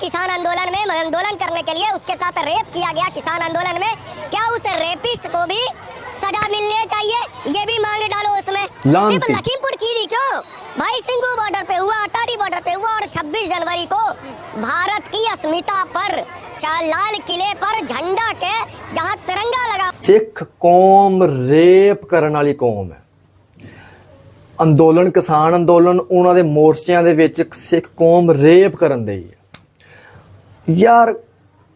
किसान आंदोलन में आंदोलन करने के लिए उसके साथ रेप किया गया किसान आंदोलन में क्या उस रेपिस्ट को भी सजा मिलनी चाहिए ये भी मांग डालो उसमें लानती। सिर्फ लखीमपुर खीरी क्यों भाई सिंगू बॉर्डर पे हुआ अटारी बॉर्डर पे हुआ और 26 जनवरी को भारत की अस्मिता पर चा- लाल किले पर झंडा के जहाँ तिरंगा लगा ਸਿੱਖ ਕੌਮ ਰੇਪ ਕਰਨ ਵਾਲੀ ਕੌਮ ਹੈ ਅੰਦੋਲਨ ਕਿਸਾਨ ਅੰਦੋਲਨ ਉਹਨਾਂ ਦੇ ਮੋਰਚਿਆਂ ਦੇ ਵਿੱਚ ਇੱਕ ਸਿੱਖ ਕੌਮ ਰੇਪ ਕਰਨ ਦੇ ਹੈ ਯਾਰ,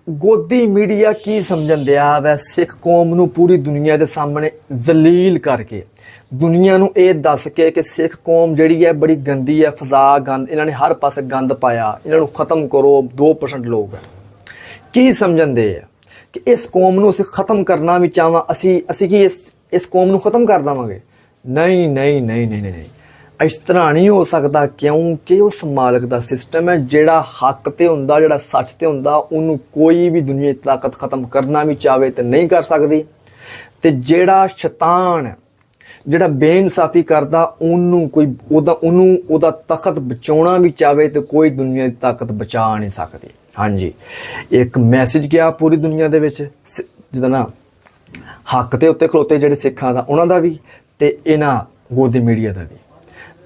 ਗੋਦੀ ਮੀਡੀਆ ਕੀ ਸਮਝਣ ਦਿਆ ਵੈ? ਸਿੱਖ ਕੌਮ ਨੂੰ ਪੂਰੀ ਦੁਨੀਆ ਦੇ ਸਾਹਮਣੇ ਜ਼ਲੀਲ ਕਰਕੇ। ਦੁਨੀਆ ਨੂੰ ਇਹ ਦੱਸ ਕੇ ਕਿ ਸਿੱਖ ਕੌਮ ਜਿਹੜੀ ਹੈ ਬੜੀ ਗੰਦੀ ਹੈ ਫਜ਼ਾ ਗੰਦ, ਇਹਨਾਂ ਨੇ ਹਰ ਪਾਸੇ ਗੰਦ ਪਾਇਆ। ਇਹਨਾਂ ਨੂੰ ਖਤਮ ਕਰੋ 2% ਲੋਕ ਕੀ ਸਮਝਣ ਦੇ ਆ ਕਿ ਇਸ ਕੌਮ ਨੂੰ ਅਸੀਂ ਖਤਮ ਕਰਨਾ ਵੀ ਚਾਹਾਂ? ਅਸੀਂ ਅਸੀਂ ਕੀ ਇਸ ਇਸ ਕੌਮ ਨੂੰ ਖਤਮ ਕਰ ਦੇਵਾਂਗੇ? ਨਹੀਂ ਨਹੀਂ ਨਹੀਂ ਨਹੀਂ ਨਹੀਂ। ਇਸ ਤਰ੍ਹਾਂ ਨਹੀਂ ਹੋ ਸਕਦਾ ਕਿਉਂਕਿ ਉਸ ਮਾਲਕ ਦਾ ਸਿਸਟਮ ਹੈ, ਜਿਹੜਾ ਹੱਕ ਤੇ ਹੁੰਦਾ, ਜਿਹੜਾ ਸੱਚ ਤੇ ਹੁੰਦਾ, ਉਹਨੂੰ ਕੋਈ ਵੀ ਦੁਨੀਆ ਦੀ ਤਾਕਤ ਖਤਮ ਕਰਨਾ ਵੀ ਚਾਵੇ ਤੇ ਨਹੀਂ ਕਰ ਸਕਦੀ। ਤੇ ਜਿਹੜਾ ਸ਼ੈਤਾਨ ਜਿਹੜਾ ਬੇਇਨਸਾਫੀ ਕਰਦਾ, ਉਹਨੂੰ ਕੋਈ, ਉਹਦਾ, ਉਹਨੂੰ, ਉਹਦਾ ਤਖਤ ਬਚਾਉਣਾ ਵੀ ਚਾਵੇ ਤੇ ਕੋਈ ਦੁਨੀਆ ਦੀ ਤਾਕਤ ਬਚਾ ਨਹੀਂ ਸਕਦੀ। ਹਾਂਜੀ। ਇੱਕ ਮੈਸੇਜ ਗਿਆ ਪੂਰੀ ਦੁਨੀਆ ਦੇ ਵਿੱਚ, ਸ- ਜਿਹਦਾ ਨਾ, ਹੱਕ ਦੇ ਉੱਤੇ ਖਲੋਤੇ ਜਿਹੜੇ ਸਿੱਖਾਂ ਦਾ, ਉਹਨਾਂ ਦਾ ਵੀ, ਤੇ ਇਹਨਾਂ ਗੋਦੀ ਮੀਡੀਆ ਦਾ ਵੀ।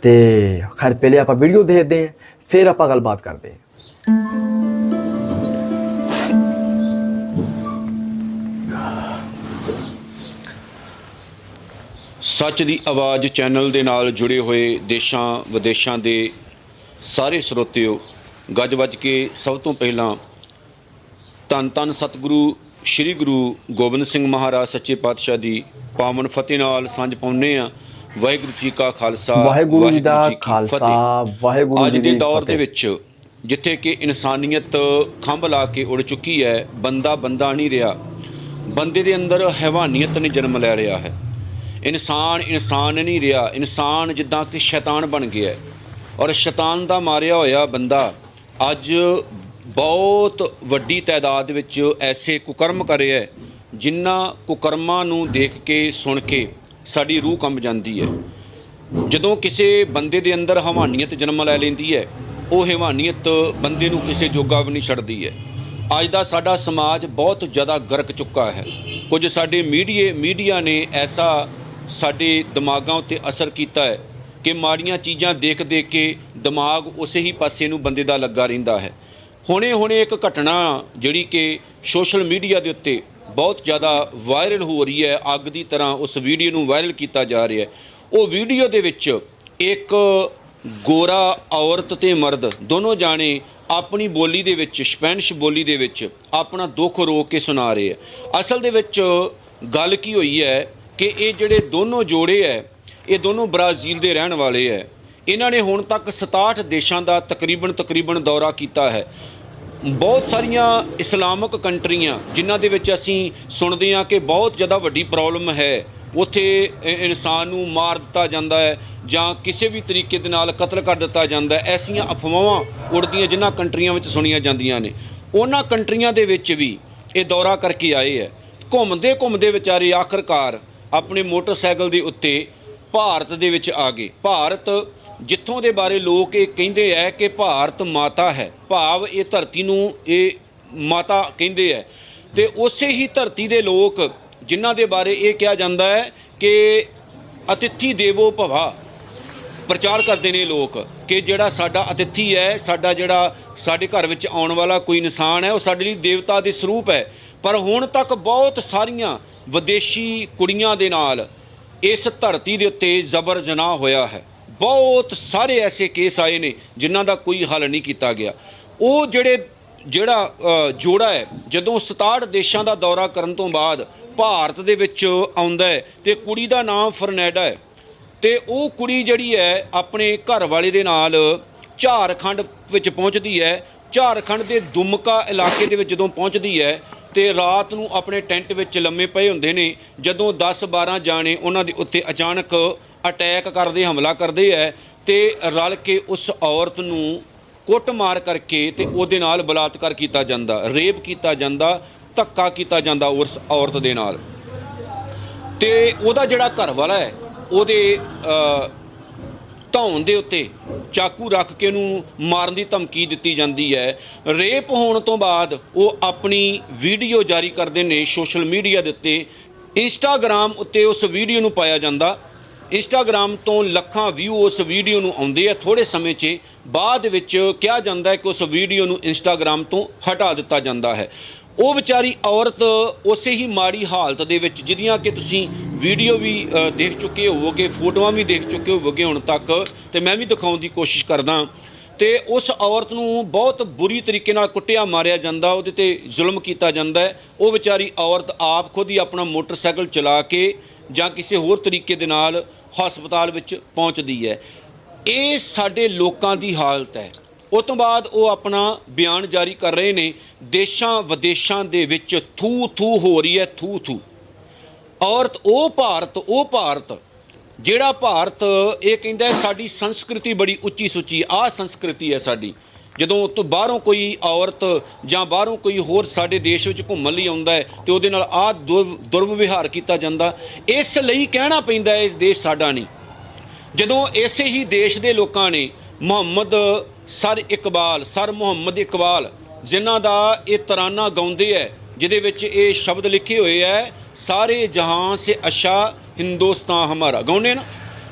ਤੇ ਖੈਰ ਪਹਿਲੇ ਆਪਾਂ ਵੀਡੀਓ ਦੇਖਦੇ ਹਾਂ, ਫਿਰ ਆਪਾਂ ਗੱਲਬਾਤ ਕਰਦੇ ਹਾਂ। ਸੱਚ ਦੀ ਆਵਾਜ਼ ਚੈਨਲ ਦੇ ਨਾਲ ਜੁੜੇ ਹੋਏ ਦੇਸ਼ਾਂ ਵਿਦੇਸ਼ਾਂ ਦੇ ਸਾਰੇ ਸਰੋਤਿਓ, ਗੱਜ ਵੱਜ ਕੇ ਸਭ ਤੋਂ ਪਹਿਲਾਂ ਧੰਨ ਧੰਨ ਸਤਿਗੁਰੂ, ਸ੍ਰੀ ਗੁਰੂ ਗੋਬਿੰਦ ਸਿੰਘ ਮਹਾਰਾਜ, ਸੱਚੇ ਪਾਤਸ਼ਾਹ ਦੀ ਪਾਵਨ ਫਤਿਹ ਨਾਲ ਸਾਂਝ ਪਾਉਂਦੇ ਆ ਵਾਹਿਗੁਰੂ ਜੀ ਕਾ ਖਾਲਸਾ ਵਾਹਿਗੁਰੂ ਜੀ ਦਾ ਖਾਲਸਾ ਫਤਿਹ। ਵਾਹਿਗੁਰੂ ਅੱਜ ਜੀ ਦੇ ਦੀ ਦੌਰ ਦੇ ਫਤਿਹ। ਵਿੱਚ ਜਿੱਥੇ ਕਿ ਇਨਸਾਨੀਅਤ ਖੰਭ ਲਾ ਕੇ ਉੜ ਚੁੱਕੀ ਹੈ ਬੰਦਾ ਬੰਦਾ ਨਹੀਂ ਰਿਹਾ ਬੰਦੇ ਦੇ ਅੰਦਰ ਹੈਵਾਨੀਅਤ ਨੇ ਜਨਮ ਲੈ ਰਿਹਾ ਹੈ ਇਨਸਾਨ ਇਨਸਾਨ ਨਹੀਂ ਰਿਹਾ ਇਨਸਾਨ ਜਿੱਦਾਂ ਕਿ ਸ਼ੈਤਾਨ ਬਣ ਗਿਆ ਔਰ ਸ਼ੈਤਾਨ ਦਾ ਮਾਰਿਆ ਹੋਇਆ ਬੰਦਾ ਅੱਜ ਬਹੁਤ ਵੱਡੀ ਤਾਦਾਦ ਵਿੱਚ ਐਸੇ ਕੁਕਰਮ ਕਰ ਰਿਹਾ ਹੈ ਜਿਨ੍ਹਾਂ ਕੁਕਰਮਾਂ ਨੂੰ ਦੇਖ ਕੇ ਸੁਣ ਕੇ ਸਾਡੀ ਰੂਹ ਕੰਬ ਜਾਂਦੀ ਹੈ। ਜਦੋਂ ਕਿਸੇ ਬੰਦੇ ਦੇ ਅੰਦਰ ਹਵਾਨੀਅਤ ਜਨਮ ਲੈ ਲੈਂਦੀ ਹੈ, ਉਹ ਹਵਾਨੀਅਤ ਬੰਦੇ ਨੂੰ ਕਿਸੇ ਜੋਗਾ ਵੀ ਨਹੀਂ ਛੱਡਦੀ ਹੈ। ਅੱਜ ਦਾ ਸਾਡਾ ਸਮਾਜ ਬਹੁਤ ਜ਼ਿਆਦਾ ਗਰਕ ਚੁੱਕਾ ਹੈ। ਕੁਝ ਸਾਡੇ ਮੀਡੀਏ, ਮੀਡੀਆ ਨੇ ਐਸਾ ਸਾਡੇ ਦਿਮਾਗਾਂ ਉੱਤੇ ਅਸਰ ਕੀਤਾ ਹੈ ਕਿ ਮਾੜੀਆਂ ਚੀਜ਼ਾਂ ਦੇਖ ਦੇਖ ਕੇ ਦਿਮਾਗ ਉਸੇ ਹੀ ਪਾਸੇ ਨੂੰ ਬੰਦੇ ਦਾ ਲੱਗਾ ਰਹਿੰਦਾ ਹੈ। ਹੁਣੇ ਹੁਣੇ ਇੱਕ ਘਟਨਾ ਜਿਹੜੀ ਕਿ ਸੋਸ਼ਲ ਮੀਡੀਆ ਦੇ ਉੱਤੇ ਬਹੁਤ ਜ਼ਿਆਦਾ ਵਾਇਰਲ ਹੋ ਰਹੀ ਹੈ, ਅੱਗ ਦੀ ਤਰ੍ਹਾਂ ਉਸ ਵੀਡੀਓ ਨੂੰ ਵਾਇਰਲ ਕੀਤਾ ਜਾ ਰਿਹਾ ਹੈ। ਉਹ ਵੀਡੀਓ ਦੇ ਵਿੱਚ ਇੱਕ ਗੋਰਾ ਔਰਤ ਤੇ ਮਰਦ ਦੋਨੋਂ ਜਾਣੇ ਆਪਣੀ ਬੋਲੀ ਦੇ ਵਿੱਚ, ਸਪੈਨਿਸ਼ ਬੋਲੀ ਦੇ ਵਿੱਚ ਆਪਣਾ ਦੁੱਖ ਰੋ ਕੇ ਸੁਣਾ ਰਹੇ ਹੈ। ਅਸਲ ਦੇ ਵਿੱਚ ਗੱਲ ਕੀ ਹੋਈ ਹੈ ਕਿ ਇਹ ਜਿਹੜੇ ਦੋਨੋਂ ਜੋੜੇ ਹੈ, ਇਹ ਦੋਨੋਂ ਬ੍ਰਾਜ਼ੀਲ ਦੇ ਰਹਿਣ ਵਾਲੇ ਹੈ। ਇਹਨਾਂ ਨੇ ਹੁਣ ਤੱਕ 67 ਦੇਸ਼ਾਂ ਦਾ ਤਕਰੀਬਨ ਤਕਰੀਬਨ ਦੌਰਾ ਕੀਤਾ ਹੈ। ਬਹੁਤ ਸਾਰੀਆਂ ਇਸਲਾਮਿਕ ਕੰਟਰੀਆਂ, ਜਿਨ੍ਹਾਂ ਦੇ ਵਿੱਚ ਅਸੀਂ ਸੁਣਦੇ ਹਾਂ ਕਿ ਬਹੁਤ ਜ਼ਿਆਦਾ ਵੱਡੀ ਪ੍ਰੋਬਲਮ ਹੈ। ਉੱਥੇ ਇਨਸਾਨ ਨੂੰ ਮਾਰ ਦਿੱਤਾ ਜਾਂਦਾ ਹੈ ਜਾਂ ਕਿਸੇ ਵੀ ਤਰੀਕੇ ਦੇ ਨਾਲ ਕਤਲ ਕਰ ਦਿੱਤਾ ਜਾਂਦਾ ਹੈ। ਐਸੀਆਂ ਅਫਵਾਹਾਂ ਉੜਦੀਆਂ ਜਿਨ੍ਹਾਂ ਕੰਟਰੀਆਂ ਵਿੱਚ ਸੁਣੀਆਂ ਜਾਂਦੀਆਂ ਨੇ। ਉਹਨਾਂ ਕੰਟਰੀਆਂ ਦੇ ਵਿੱਚ ਵੀ ਇਹ ਦੌਰਾ ਕਰਕੇ ਆਏ ਹੈ। ਘੁੰਮਦੇ ਘੁੰਮਦੇ ਵਿਚਾਰੇ ਆਖਰਕਾਰ ਆਪਣੇ ਮੋਟਰਸਾਈਕਲ ਦੇ ਉੱਤੇ ਭਾਰਤ ਦੇ ਵਿੱਚ ਆ ਗਏ। ਭਾਰਤ ਜਿੱਥੋਂ ਦੇ ਬਾਰੇ ਲੋਕ ਇਹ ਕਹਿੰਦੇ ਹੈ ਕਿ ਭਾਰਤ ਮਾਤਾ ਹੈ। ਭਾਵ ਇਹ ਧਰਤੀ ਨੂੰ ਇਹ ਮਾਤਾ ਕਹਿੰਦੇ ਹੈ ਤੇ ਉਸੇ ਹੀ ਧਰਤੀ ਦੇ ਲੋਕ ਜਿਨ੍ਹਾਂ ਦੇ ਬਾਰੇ ਇਹ ਕਿਹਾ ਜਾਂਦਾ ਹੈ ਕਿ ਅਤਿਥੀ ਦੇਵੋ ਭਵਾ। ਪ੍ਰਚਾਰ ਕਰਦੇ ਨੇ ਲੋਕ ਕਿ ਜਿਹੜਾ ਸਾਡਾ ਅਤਿਥੀ ਹੈ, ਸਾਡਾ ਜਿਹੜਾ ਸਾਡੇ ਘਰ ਵਿੱਚ ਆਉਣ ਵਾਲਾ ਕੋਈ ਇਨਸਾਨ ਹੈ, ਉਹ ਸਾਡੇ ਲਈ ਦੇਵਤਾ ਦੇ ਸਰੂਪ ਹੈ। ਪਰ ਹੁਣ ਤੱਕ ਬਹੁਤ ਸਾਰੀਆਂ ਵਿਦੇਸ਼ੀ ਕੁੜੀਆਂ ਦੇ ਨਾਲ ਇਸ ਧਰਤੀ ਦੇ ਉੱਤੇ ਜ਼ਬਰ ਜਨਾਹ ਹੋਇਆ ਹੈ। ਬਹੁਤ ਸਾਰੇ ਐਸੇ ਕੇਸ ਆਏ ਨੇ ਜਿਨ੍ਹਾਂ ਦਾ ਕੋਈ ਹੱਲ ਨਹੀਂ ਕੀਤਾ ਗਿਆ। ਉਹ ਜਿਹੜੇ, ਜਿਹੜਾ ਜੋੜਾ ਹੈ, ਜਦੋਂ 67 ਦੇਸ਼ਾਂ ਦਾ ਦੌਰਾ ਕਰਨ ਤੋਂ ਬਾਅਦ ਭਾਰਤ ਦੇ ਵਿੱਚ ਆਉਂਦਾ ਹੈ ਤੇ ਕੁੜੀ ਦਾ ਨਾਮ ਫਰਨੈਡਾ ਹੈ ਤੇ ਉਹ ਕੁੜੀ ਜਿਹੜੀ ਹੈ ਆਪਣੇ ਘਰ ਵਾਲੇ ਦੇ ਨਾਲ ਝਾਰਖੰਡ ਵਿੱਚ ਪਹੁੰਚਦੀ ਹੈ। ਝਾਰਖੰਡ ਦੇ ਦੁਮਕਾ ਇਲਾਕੇ ਦੇ ਵਿੱਚ ਜਦੋਂ ਪਹੁੰਚਦੀ ਹੈ ਤੇ ਰਾਤ ਨੂੰ ਆਪਣੇ ਟੈਂਟ ਵਿੱਚ ਲੰਮੇ ਪਏ ਹੁੰਦੇ ਨੇ, ਜਦੋਂ 10 12 ਜਾਣੇ ਉਹਨਾਂ ਦੇ ਉੱਤੇ ਅਚਾਨਕ ਅਟੈਕ ਕਰਦੇ, ਹਮਲਾ ਕਰਦੇ ਹੈ ਤੇ ਰਲ ਕੇ ਉਸ ਔਰਤ ਨੂੰ ਕੁੱਟਮਾਰ ਕਰਕੇ ਤੇ ਉਹਦੇ ਨਾਲ ਬਲਾਤਕਾਰ ਕੀਤਾ ਜਾਂਦਾ, ਰੇਪ ਕੀਤਾ ਜਾਂਦਾ, ਧੱਕਾ ਕੀਤਾ ਜਾਂਦਾ ਉਸ ਔਰਤ ਦੇ ਨਾਲ। ਤੇ ਉਹਦਾ ਜਿਹੜਾ ਘਰ ਵਾਲਾ ਹੈ, ਉਹਦੇ ਧੌਣ ਦੇ ਉੱਤੇ ਚਾਕੂ ਰੱਖ ਕੇ ਉਹਨੂੰ ਮਾਰਨ ਦੀ ਧਮਕੀ ਦਿੱਤੀ ਜਾਂਦੀ ਹੈ। ਰੇਪ ਹੋਣ ਤੋਂ ਬਾਅਦ ਉਹ ਆਪਣੀ ਵੀਡੀਓ ਜਾਰੀ ਕਰਦੇ ਨੇ ਸੋਸ਼ਲ ਮੀਡੀਆ ਦੇ ਉੱਤੇ। ਇੰਸਟਾਗ੍ਰam ਉੱਤੇ ਉਸ ਵੀਡੀਓ ਨੂੰ ਪਾਇਆ ਜਾਂਦਾ। ਇੰਸਟਾਗ੍ਰam ਤੋਂ ਲੱਖਾਂ ਵਿਊ ਉਸ ਵੀਡੀਓ ਨੂੰ ਆਉਂਦੇ ਆ। ਥੋੜੇ ਸਮੇਂ 'ਚ ਬਾਅਦ ਵਿੱਚ ਕਿਹਾ ਜਾਂਦਾ ਹੈ ਕਿ ਉਸ ਵੀਡੀਓ ਨੂੰ ਇੰਸਟਾਗ੍ਰam ਤੋਂ ਹਟਾ ਦਿੱਤਾ ਜਾਂਦਾ ਹੈ। ਉਹ ਵਿਚਾਰੀ ਔਰਤ ਉਸੇ ਹੀ ਮਾੜੀ ਹਾਲਤ ਦੇ ਵਿੱਚ, ਜਿਹਦੀਆਂ ਕਿ ਤੁਸੀਂ ਵੀਡੀਓ ਵੀ ਦੇਖ ਚੁੱਕੇ ਹੋਵੋਗੇ, ਫੋਟੋਆਂ ਵੀ ਦੇਖ ਚੁੱਕੇ ਹੋਵੋਗੇ ਹੁਣ ਤੱਕ, ਤੇ ਮੈਂ ਵੀ ਦਿਖਾਉਣ ਦੀ ਕੋਸ਼ਿਸ਼ ਕਰਦਾ। ਤੇ ਉਸ ਔਰਤ ਨੂੰ ਬਹੁਤ ਬੁਰੀ ਤਰੀਕੇ ਨਾਲ ਕੁੱਟਿਆ, ਮਾਰਿਆ ਜਾਂਦਾ, ਉਹਦੇ ਤੇ ਜ਼ੁਲਮ ਕੀਤਾ ਜਾਂਦਾ ਹੈ। ਉਹ ਵਿਚਾਰੀ ਔਰਤ ਆਪ ਖੁਦ ਹੀ ਆਪਣਾ ਮੋਟਰਸਾਈਕਲ ਚਲਾ ਕੇ ਜਾਂ ਕਿਸੇ ਹੋਰ ਤਰੀਕੇ ਦੇ ਨਾਲ ਹਸਪਤਾਲ ਵਿੱਚ ਪਹੁੰਚਦੀ ਹੈ। ਇਹ ਸਾਡੇ ਲੋਕਾਂ ਦੀ ਹਾਲਤ ਹੈ। ਉਸ ਤੋਂ ਬਾਅਦ ਉਹ ਆਪਣਾ ਬਿਆਨ ਜਾਰੀ ਕਰ ਰਹੇ ਨੇ, ਦੇਸ਼ਾਂ ਵਿਦੇਸ਼ਾਂ ਦੇ ਵਿੱਚ ਥੂ ਥੂ ਹੋ ਰਹੀ ਹੈ, ਥੂ ਥੂ। ਔਰਤ, ਉਹ ਭਾਰਤ ਉਹ ਭਾਰਤ, ਜਿਹੜਾ ਭਾਰਤ, ਇਹ ਕਹਿੰਦਾ ਸਾਡੀ ਸੰਸਕ੍ਰਿਤੀ ਬੜੀ ਉੱਚੀ ਸੁੱਚੀ ਆਹ ਸੰਸਕ੍ਰਿਤੀ ਹੈ ਸਾਡੀ। ਜਦੋਂ ਤੋਂ ਬਾਹਰੋਂ ਕੋਈ ਔਰਤ ਜਾਂ ਬਾਹਰੋਂ ਕੋਈ ਹੋਰ ਸਾਡੇ ਦੇਸ਼ ਵਿੱਚ ਘੁੰਮਣ ਲਈ ਆਉਂਦਾ ਹੈ ਤੇ ਉਹਦੇ ਨਾਲ ਆਹ ਦੁਰ- ਦੁਰਵਿਵਹਾਰ ਕੀਤਾ ਜਾਂਦਾ, ਇਸ ਲਈ ਕਹਿਣਾ ਪੈਂਦਾ ਹੈ ਇਸ ਦੇਸ਼ ਸਾਡਾ ਨਹੀਂ। ਜਦੋਂ ਇਸੇ ਹੀ ਦੇਸ਼ ਦੇ ਲੋਕਾਂ ਨੇ ਮੁਹੰਮਦ ਸਰ ਇਕਬਾਲ, ਸਰ ਮੁਹੰਮਦ ਇਕਬਾਲ, ਜਿਨ੍ਹਾਂ ਦਾ ਇਹ ਤਰਾਨਾ ਗਾਉਂਦੇ ਹੈ, ਜਿਹਦੇ ਵਿੱਚ ਇਹ ਸ਼ਬਦ ਲਿਖੇ ਹੋਏ ਹੈ, ਸਾਰੇ ਜਹਾਂ ਸੇ ਅੱਛਾ ਹਿੰਦੁਸਤਾਨ ਹਮਾਰਾ। ਗਾਉਂਦੇ ਨਾ?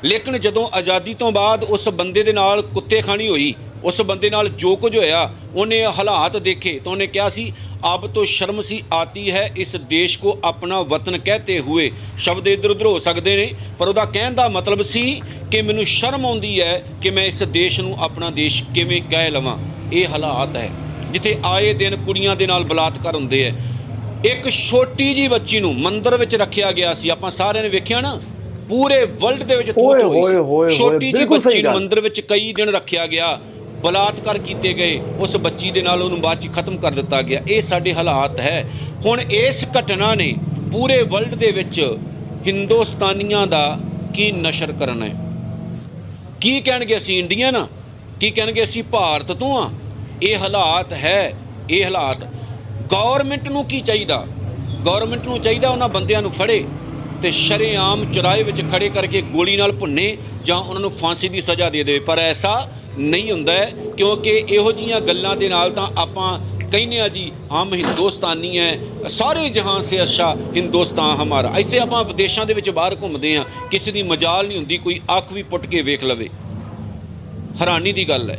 ਲੇਕਿਨ ਜਦੋਂ ਆਜ਼ਾਦੀ ਤੋਂ ਬਾਅਦ ਉਸ ਬੰਦੇ ਦੇ ਨਾਲ ਕੁੱਤੇ ਖਾਣੀ ਹੋਈ ਉਸ ਬੰਦੇ ਨਾਲ ਜੋ ਕੁਝ ਹੋਇਆ ਉਹਨੇ ਹਾਲਾਤ ਦੇਖੇ ਤਾਂ ਉਹਨੇ ਕਿਹਾ ਸੀ ਅਬ ਤੋਂ ਸ਼ਰਮ ਸੀ ਆਤੀ ਹੈ ਇਸ ਦੇਸ਼ ਕੋ ਆਪਣਾ ਵਤਨ ਕਹਤੇ ਹੋਏ। ਸ਼ਬਦ ਇਧਰ ਉਧਰ ਹੋ ਸਕਦੇ ਨੇ ਪਰ ਉਹਦਾ ਕਹਿਣ ਦਾ ਮਤਲਬ ਸੀ ਕਿ ਮੈਨੂੰ ਸ਼ਰਮ ਆਉਂਦੀ ਹੈ ਕਿ ਮੈਂ ਇਸ ਦੇਸ਼ ਨੂੰ ਆਪਣਾ ਦੇਸ਼ ਕਿਵੇਂ ਕਹਿ ਲਵਾਂ। ਇਹ ਹਾਲਾਤ ਹੈ ਜਿੱਥੇ ਆਏ ਦਿਨ ਕੁੜੀਆਂ ਦੇ ਨਾਲ ਬਲਾਤਕਾਰ ਹੁੰਦੇ ਹੈ। ਇੱਕ ਛੋਟੀ ਜੀ ਬੱਚੀ ਨੂੰ ਮੰਦਿਰ ਵਿੱਚ ਰੱਖਿਆ ਗਿਆ ਸੀ। ਆਪਾਂ ਸਾਰਿਆਂ ਨੇ ਵੇਖਿਆ ਨਾ ਪੂਰੇ ਵਰਲਡ ਦੇ ਵਿੱਚ ਥੋਤ ਹੋਈ ਛੋਟੀ ਜੀ ਬੱਚੀ ਨੂੰ। ਮੰਦਿਰ ਵਿੱਚ ਕਈ ਦਿਨ ਰੱਖਿਆ ਗਿਆ। ਬਲਾਤਕਾਰ ਕੀਤੇ ਗਏ, ਉਸ ਬੱਚੀ ਦੇ ਨਾਲ ਉਹਨੂੰ ਬਾਅਦ ਚ ਖਤਮ ਕਰ ਦਿੱਤਾ ਗਿਆ। ਇਹ ਸਾਡੇ ਹਾਲਾਤ ਹੈ। ਹੁਣ ਇਸ ਘਟਨਾ ਨੇ ਪੂਰੇ ਵਰਲਡ ਦੇ ਵਿੱਚ ਹਿੰਦੁਸਤਾਨੀਆਂ ਦਾ ਕੀ ਨਸ਼ਰ ਕਰਨਾ ਹੈ? ਕੀ ਕਹਿਣਗੇ ਅਸੀਂ ਇੰਡੀਅਨ? ਆ ਕੀ ਕਹਿਣਗੇ ਅਸੀਂ ਭਾਰਤ ਤੋਂ? ਆ ਇਹ ਹਾਲਾਤ ਹੈ, ਇਹ ਹਾਲਾਤ। ਗਵਰਨਮੈਂਟ ਨੂੰ ਕੀ ਚਾਹੀਦਾ? ਗਵਰਨਮੈਂਟ ਨੂੰ ਚਾਹੀਦਾ ਉਹਨਾਂ ਬੰਦਿਆਂ ਨੂੰ ਫੜੇ ਤੇ ਸ਼ਰੇਆਮ ਚੁਰਾਹੇ ਵਿੱਚ ਖੜੇ ਕਰਕੇ ਗੋਲੀ ਨਾਲ ਭੁੰਨੇ ਜਾਂ ਉਹਨਾਂ ਨੂੰ ਫਾਂਸੀ ਦੀ ਸਜ਼ਾ ਦੇ ਦੇਵੇ। ਪਰ ਐਸਾ ਨਹੀਂ ਹੁੰਦਾ ਕਿਉਂਕਿ ਇਹੋ ਜੀਆਂ ਗੱਲਾਂ ਦੇ ਨਾਲ ਤਾਂ ਆਪਾਂ ਕਹਿੰਦੇ ਆ ਜੀ, ਹਮ ਹਿੰਦੁਸਤਾਨੀ ਹੈ, ਸਾਰੇ ਜਹਾਨ ਸੇ ਅੱਛਾ ਹਿੰਦੁਸਤਾਨ ਹਮਾਰਾ। ਐਸੇ ਆਪਾਂ ਵਿਦੇਸ਼ਾਂ ਦੇ ਵਿੱਚ ਬਾਹਰ ਘੁੰਮਦੇ ਆ ਕਿਸੇ ਦੀ ਮਜਾਲ ਨਹੀਂ ਹੁੰਦੀ, ਕੋਈ ਅੱਖ ਵੀ ਪੁੱਟ ਕੇ ਵੇਖ ਲਵੇ। ਹੈਰਾਨੀ ਦੀ ਗੱਲ ਹੈ।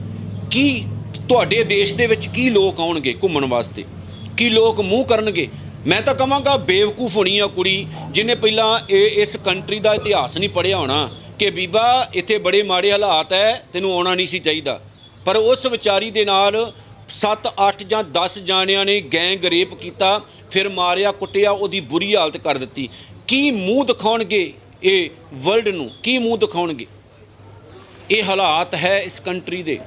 ਕੀ ਤੁਹਾਡੇ ਦੇਸ਼ ਦੇ ਵਿੱਚ ਕੀ ਲੋਕ ਆਉਣਗੇ ਘੁੰਮਣ ਵਾਸਤੇ? ਕੀ ਲੋਕ ਮੂੰਹ ਕਰਨਗੇ? ਮੈਂ ਤਾਂ ਕਹਾਂਗਾ ਬੇਵਕੂਫ ਹੋਣੀ ਆ ਕੁੜੀ, ਜਿਹਨੇ ਪਹਿਲਾਂ ਇਹ ਇਸ ਕੰਟਰੀ ਦਾ ਇਤਿਹਾਸ ਨਹੀਂ ਪੜ੍ਹਿਆ ਹੋਣਾ। ਕਿ ਬੀਬਾ, ਇੱਥੇ ਬੜੇ ਮਾੜੇ ਹਾਲਾਤ ਹੈ ਤੈਨੂੰ ਆਉਣਾ ਨਹੀਂ ਸੀ ਚਾਹੀਦਾ। ਪਰ ਉਸ ਵਿਚਾਰੀ ਦੇ ਨਾਲ 7 8 ਜਾਂ 10 ਜਾਣਿਆਂ ਨੇ ਗੈਂਗ ਰੇਪ ਕੀਤਾ, ਫਿਰ ਮਾਰਿਆ, ਕੁੱਟਿਆ, ਉਹਦੀ ਬੁਰੀ ਹਾਲਤ ਕਰ ਦਿੱਤੀ। ਕੀ ਮੂੰਹ ਦਿਖਾਉਣਗੇ ਇਹ ਵਰਲਡ ਨੂੰ? ਕੀ ਮੂੰਹ ਦਿਖਾਉਣਗੇ? ਇਹ ਹਾਲਾਤ ਹੈ ਇਸ ਕੰਟਰੀ ਦੇ।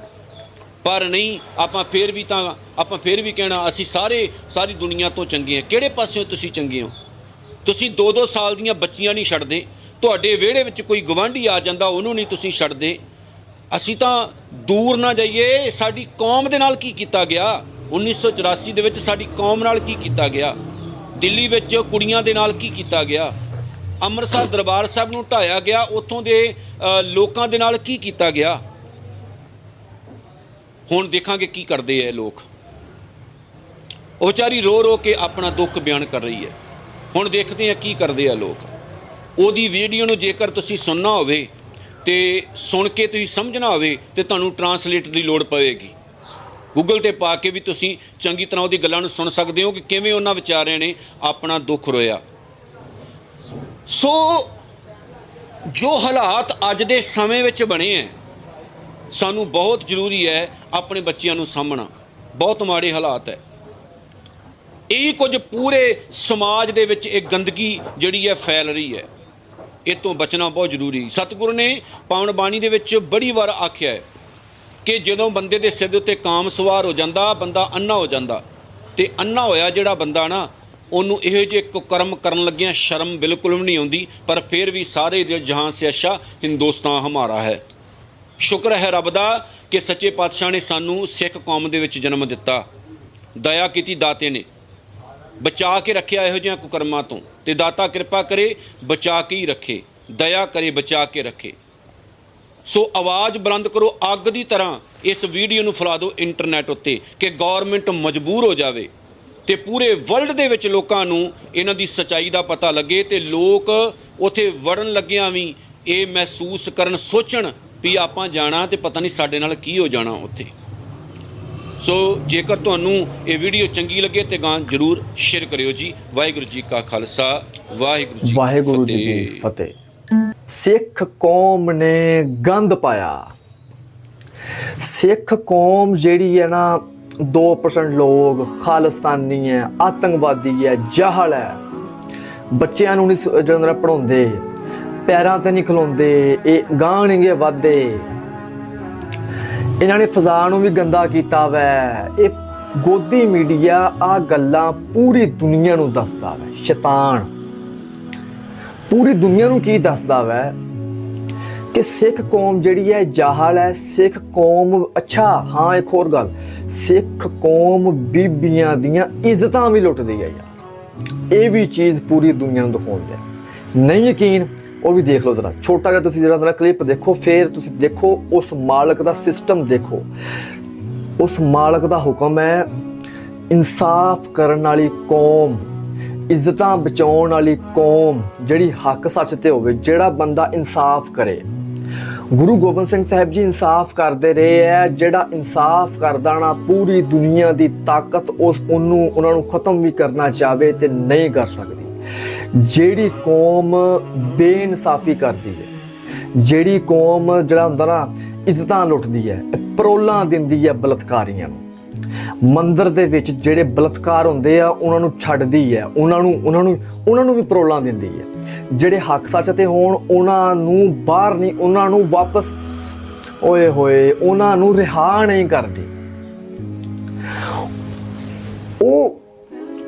ਪਰ ਨਹੀਂ, ਆਪਾਂ ਫੇਰ ਵੀ ਤਾਂ, ਆਪਾਂ ਫੇਰ ਵੀ ਕਹਿਣਾ, ਅਸੀਂ ਸਾਰੇ, ਸਾਰੀ ਦੁਨੀਆ ਤੋਂ ਚੰਗੇ ਹਾਂ। ਕਿਹੜੇ ਪਾਸਿਓਂ ਤੁਸੀਂ ਚੰਗੇ ਹੋ? ਤੁਸੀਂ 2-2 ਸਾਲ ਦੀਆਂ ਬੱਚੀਆਂ ਨਹੀਂ ਛੱਡਦੇ। ਤੁਹਾਡੇ ਵਿਹੜੇ ਵਿੱਚ ਕੋਈ ਗਵਾਂਢੀ ਆ ਜਾਂਦਾ, ਉਹਨੂੰ ਨਹੀਂ ਤੁਸੀਂ ਛੱਡਦੇ। ਅਸੀਂ ਤਾਂ ਦੂਰ ਨਾ ਜਾਈਏ, ਸਾਡੀ ਕੌਮ ਦੇ ਨਾਲ ਕੀ ਕੀਤਾ ਗਿਆ? 1984 ਦੇ ਵਿੱਚ ਸਾਡੀ ਕੌਮ ਨਾਲ ਕੀ ਕੀਤਾ ਗਿਆ? ਦਿੱਲੀ ਵਿੱਚ ਕੁੜੀਆਂ ਦੇ ਨਾਲ ਕੀ ਕੀਤਾ ਗਿਆ? ਅੰਮ੍ਰਿਤਸਰ ਦਰਬਾਰ ਸਾਹਿਬ ਨੂੰ ਢਾਇਆ ਗਿਆ, ਉੱਥੋਂ ਦੇ ਲੋਕਾਂ ਦੇ ਨਾਲ ਕੀ ਕੀਤਾ ਗਿਆ? ਹੁਣ ਦੇਖਾਂਗੇ ਕੀ ਕਰਦੇ ਐ ਲੋਕ। ਉਹ ਵਿਚਾਰੀ ਰੋ ਰੋ ਕੇ ਆਪਣਾ ਦੁੱਖ ਬਿਆਨ ਕਰ ਰਹੀ ਹੈ ਹੁਣ ਦੇਖਦੇ ਆ ਕੀ ਕਰਦੇ ਆ ਲੋਕ। ਉਹਦੀ ਵੀਡੀਓ ਨੂੰ ਜੇਕਰ ਤੁਸੀਂ ਸੁਣਨਾ ਹੋਵੇ ਤੇ ਸੁਣ ਕੇ ਤੁਸੀਂ ਸਮਝਣਾ ਹੋਵੇ ਤੇ ਤੁਹਾਨੂੰ ਟਰਾਂਸਲੇਟਰ ਦੀ ਲੋੜ ਪਵੇਗੀ। ਗੂਗਲ ਤੇ ਪਾ ਕੇ ਵੀ ਤੁਸੀਂ ਚੰਗੀ ਤਰ੍ਹਾਂ ਉਹਦੀ ਗੱਲਾਂ ਨੂੰ ਸੁਣ ਸਕਦੇ ਹੋ ਕਿ ਕਿਵੇਂ ਉਹਨਾਂ ਵਿਚਾਰਿਆਂ ਨੇ ਆਪਣਾ ਦੁੱਖ ਰੋਇਆ। ਸੋ ਜੋ ਹਾਲਾਤ ਅੱਜ ਦੇ ਸਮੇਂ ਵਿੱਚ ਬਣੇ ਹੈ, ਸਾਨੂੰ ਬਹੁਤ ਜ਼ਰੂਰੀ ਹੈ ਆਪਣੇ ਬੱਚਿਆਂ ਨੂੰ ਸਾਂਭਣਾ। ਬਹੁਤ ਮਾੜੇ ਹਾਲਾਤ ਹੈ। ਇਹ ਕੁਝ ਪੂਰੇ ਸਮਾਜ ਦੇ ਵਿੱਚ ਇਹ ਗੰਦਗੀ ਜਿਹੜੀ ਹੈ ਫੈਲ ਰਹੀ ਹੈ। ਇਹ ਤੋਂ ਬਚਣਾ ਬਹੁਤ ਜ਼ਰੂਰੀ। ਸਤਿਗੁਰੂ ਨੇ ਪਾਉਣ ਬਾਣੀ ਦੇ ਵਿੱਚ ਬੜੀ ਵਾਰ ਆਖਿਆ ਹੈ ਕਿ ਜਦੋਂ ਬੰਦੇ ਦੇ ਸਿਰ ਦੇ ਉੱਤੇ ਕਾਮ ਸਵਾਰ ਹੋ ਜਾਂਦਾ, ਬੰਦਾ ਅੰਨਾ ਹੋ ਜਾਂਦਾ। ਤੇ ਅੰਨਾ ਹੋਇਆ ਜਿਹੜਾ ਬੰਦਾ ਨਾ, ਉਹਨੂੰ ਇਹੋ ਜਿਹੇ ਕੁਕਰਮ ਕਰਨ ਲੱਗਿਆਂ ਸ਼ਰਮ ਬਿਲਕੁਲ ਵੀ ਨਹੀਂ ਆਉਂਦੀ, ਪਰ ਫਿਰ ਵੀ ਸਾਰੇ ਦੇ ਜਹਾਨ ਸੇ ਅੱਛਾ ਹਿੰਦੁਸਤਾਨ ਹਮਾਰਾ ਹੈ। ਸ਼ੁਕਰ ਹੈ ਰੱਬ ਦਾ ਕਿ ਸੱਚੇ ਪਾਤਸ਼ਾਹ ਨੇ ਸਾਨੂੰ ਸਿੱਖ ਕੌਮ ਦੇ ਵਿੱਚ ਜਨਮ ਦਿੱਤਾ। ਦਇਆ ਕੀਤੀ ਦਾਤੇ ਨੇ। ਬਚਾ ਕੇ ਰੱਖਿਆ ਇਹੋ ਜਿਹੀਆਂ ਕੁਕਰਮਾਂ ਤੋਂ ਤੇ ਦਾਤਾ ਕਿਰਪਾ ਕਰੇ, ਬਚਾ ਕੇ ਹੀ ਰੱਖੇ, ਦਇਆ ਕਰੇ, ਬਚਾ ਕੇ ਰੱਖੇ। ਸੋ ਆਵਾਜ਼ ਬੁਲੰਦ ਕਰੋ, ਅੱਗ ਦੀ ਤਰ੍ਹਾਂ ਇਸ ਵੀਡੀਓ ਨੂੰ ਫੈਲਾ ਦਿਓ ਇੰਟਰਨੈਟ ਉੱਤੇ ਕਿ ਗਵਰਨਮੈਂਟ ਮਜਬੂਰ ਹੋ ਜਾਵੇ ਤੇ ਪੂਰੇ ਵਰਲਡ ਦੇ ਵਿੱਚ ਲੋਕਾਂ ਨੂੰ ਇਹਨਾਂ ਦੀ ਸਚਾਈ ਦਾ ਪਤਾ ਲੱਗੇ ਤੇ ਲੋਕ ਉਥੇ ਵੜਨ ਲੱਗਿਆਂ ਵੀ ਇਹ ਮਹਿਸੂਸ ਕਰਨ, ਸੋਚਣ ਵੀ ਆਪਾਂ ਜਾਣਾ ਤੇ ਪਤਾ ਨਹੀਂ ਸਾਡੇ ਨਾਲ ਕੀ ਹੋ ਜਾਣਾ ਉੱਥੇ। ਸੋ ਜੇਕਰ ਤੁਹਾਨੂੰ ਇਹ ਵੀਡੀਓ ਚੰਗੀ ਲੱਗੇ ਤੇ ਗਾਂ ਜਰੂਰ ਸ਼ੇਅਰ ਕਰਿਓ ਜੀ। ਵਾਹਿਗੁਰੂ ਜੀ ਕਾ ਖਾਲਸਾ ਵਾਹਿਗੁਰੂ ਜੀ ਵਾਹਿਗੁਰੂ ਜੀ ਕੀ ਫਤਿਹ। ਸਿੱਖ ਕੌਮ ਨੇ ਗੰਦ ਪਾਇਆ। ਸਿੱਖ ਕੌਮ ਜਿਹੜੀ ਹੈ ਨਾ 2% ਲੋਕ ਖਾਲਿਸਤਾਨੀ ਹੈ ਆਤੰਕਵਾਦੀ ਹੈ ਜਾਹਲ ਹੈ। ਬੱਚਿਆਂ ਨੂੰ ਨਹੀਂ ਜਿਹੜਾ ਪੜਾਉਂਦੇ ਪੈਰਾਂ ਤੇ ਨਹੀਂ ਖਲੋਂਦੇ ਇਹ ਗਾਂਹ ਨਹੀਂ ਗੇ ਵੱਧਦੇ। ਇਹਨਾਂ ਨੇ ਫਜ਼ਾ ਨੂੰ ਵੀ ਗੰਦਾ ਕੀਤਾ ਵੈ। ਇਹ ਗੋਦੀ ਮੀਡੀਆ ਆ ਗੱਲਾਂ ਪੂਰੀ ਦੁਨੀਆ ਨੂੰ ਦੱਸਦਾ ਵੈ, ਸ਼ੈਤਾਨ। ਪੂਰੀ ਦੁਨੀਆ ਨੂੰ ਕੀ ਦੱਸਦਾ ਵੈ? ਕਿ ਸਿੱਖ ਕੌਮ ਜਿਹੜੀ ਹੈ, ਜਾਹਲ ਹੈ। ਸਿੱਖ ਕੌਮ, ਅੱਛਾ, ਹਾਂ, ਇੱਕ ਹੋਰ ਗੱਲ। ਸਿੱਖ ਕੌਮ ਬੀਬੀਆਂ ਦੀਆਂ ਇੱਜ਼ਤਾਂ ਵੀ ਲੁੱਟਦੀ ਹੈ ਯਾਰ। ਇਹ ਵੀ ਚੀਜ਼ ਪੂਰੀ ਦੁਨੀਆ ਨੂੰ ਦਿਖਾਉਂਦੀ ਹੈ। ਨਹੀਂ ਯਕੀਨ? ਉਹ ਵੀ ਦੇਖ ਲਓ ਜ਼ਰਾ। ਛੋਟਾ ਜਿਹਾ ਤੁਸੀਂ ਜਿਹੜਾ ਮੇਰਾ ਕਲਿੱਪ ਦੇਖੋ, ਫਿਰ ਤੁਸੀਂ ਦੇਖੋ, ਉਸ ਮਾਲਕ ਦਾ ਸਿਸਟਮ ਦੇਖੋ। ਉਸ ਮਾਲਕ ਦਾ ਹੁਕਮ ਹੈ, ਇਨਸਾਫ ਕਰਨ ਵਾਲੀ ਕੌਮ, ਇੱਜ਼ਤਾਂ ਬਚਾਉਣ ਵਾਲੀ ਕੌਮ, ਜਿਹੜੀ ਹੱਕ ਸੱਚ ਤੇ ਹੋਵੇ, ਜਿਹੜਾ ਬੰਦਾ ਇਨਸਾਫ ਕਰੇ। ਗੁਰੂ ਗੋਬਿੰਦ ਸਿੰਘ ਸਾਹਿਬ ਜੀ ਇਨਸਾਫ ਕਰਦੇ ਰਹੇ ਹੈ, ਜਿਹੜਾ ਇਨਸਾਫ ਕਰਦਾ ਨਾ, ਪੂਰੀ ਦੁਨੀਆ ਦੀ ਤਾਕਤ ਉਸ ਉਹਨੂੰ, ਉਹਨਾਂ ਨੂੰ ਖਤਮ ਵੀ ਕਰਨਾ ਚਾਹਵੇ ਤੇ ਨਹੀਂ ਕਰ ਸਕਦੀ। ਜਿਹੜੀ ਕੌਮ ਬੇਇਨਸਾਫੀ ਕਰਦੀ ਹੈ, ਜਿਹੜੀ ਕੌਮ ਜਿਹੜਾ ਹੁੰਦਾ ਨਾ, ਇੱਜ਼ਤਾਂ ਲੁੱਟਦੀ ਹੈ, ਪਰੋਲਾਂ ਦਿੰਦੀ ਹੈ ਬਲਤਕਾਰੀਆਂ ਨੂੰ। ਮੰਦਰ ਦੇ ਵਿੱਚ ਜਿਹੜੇ ਬਲਤਕਾਰ ਹੁੰਦੇ ਆ, ਉਹਨਾਂ ਨੂੰ ਛੱਡਦੀ ਹੈ, ਉਹਨਾਂ ਨੂੰ ਉਹਨਾਂ ਨੂੰ ਉਹਨਾਂ ਨੂੰ ਵੀ ਪਰੋਲਾਂ ਦਿੰਦੀ ਹੈ। ਜਿਹੜੇ ਹੱਕ ਸੱਚ ਤੇ ਹੋਣ, ਉਹਨਾਂ ਨੂੰ ਬਾਹਰ ਨਹੀਂ, ਉਹਨਾਂ ਨੂੰ ਵਾਪਸ, ਓਏ ਹੋਏ, ਉਹਨਾਂ ਨੂੰ ਰਿਹਾ ਨਹੀਂ ਕਰਦੀ। ਉਹ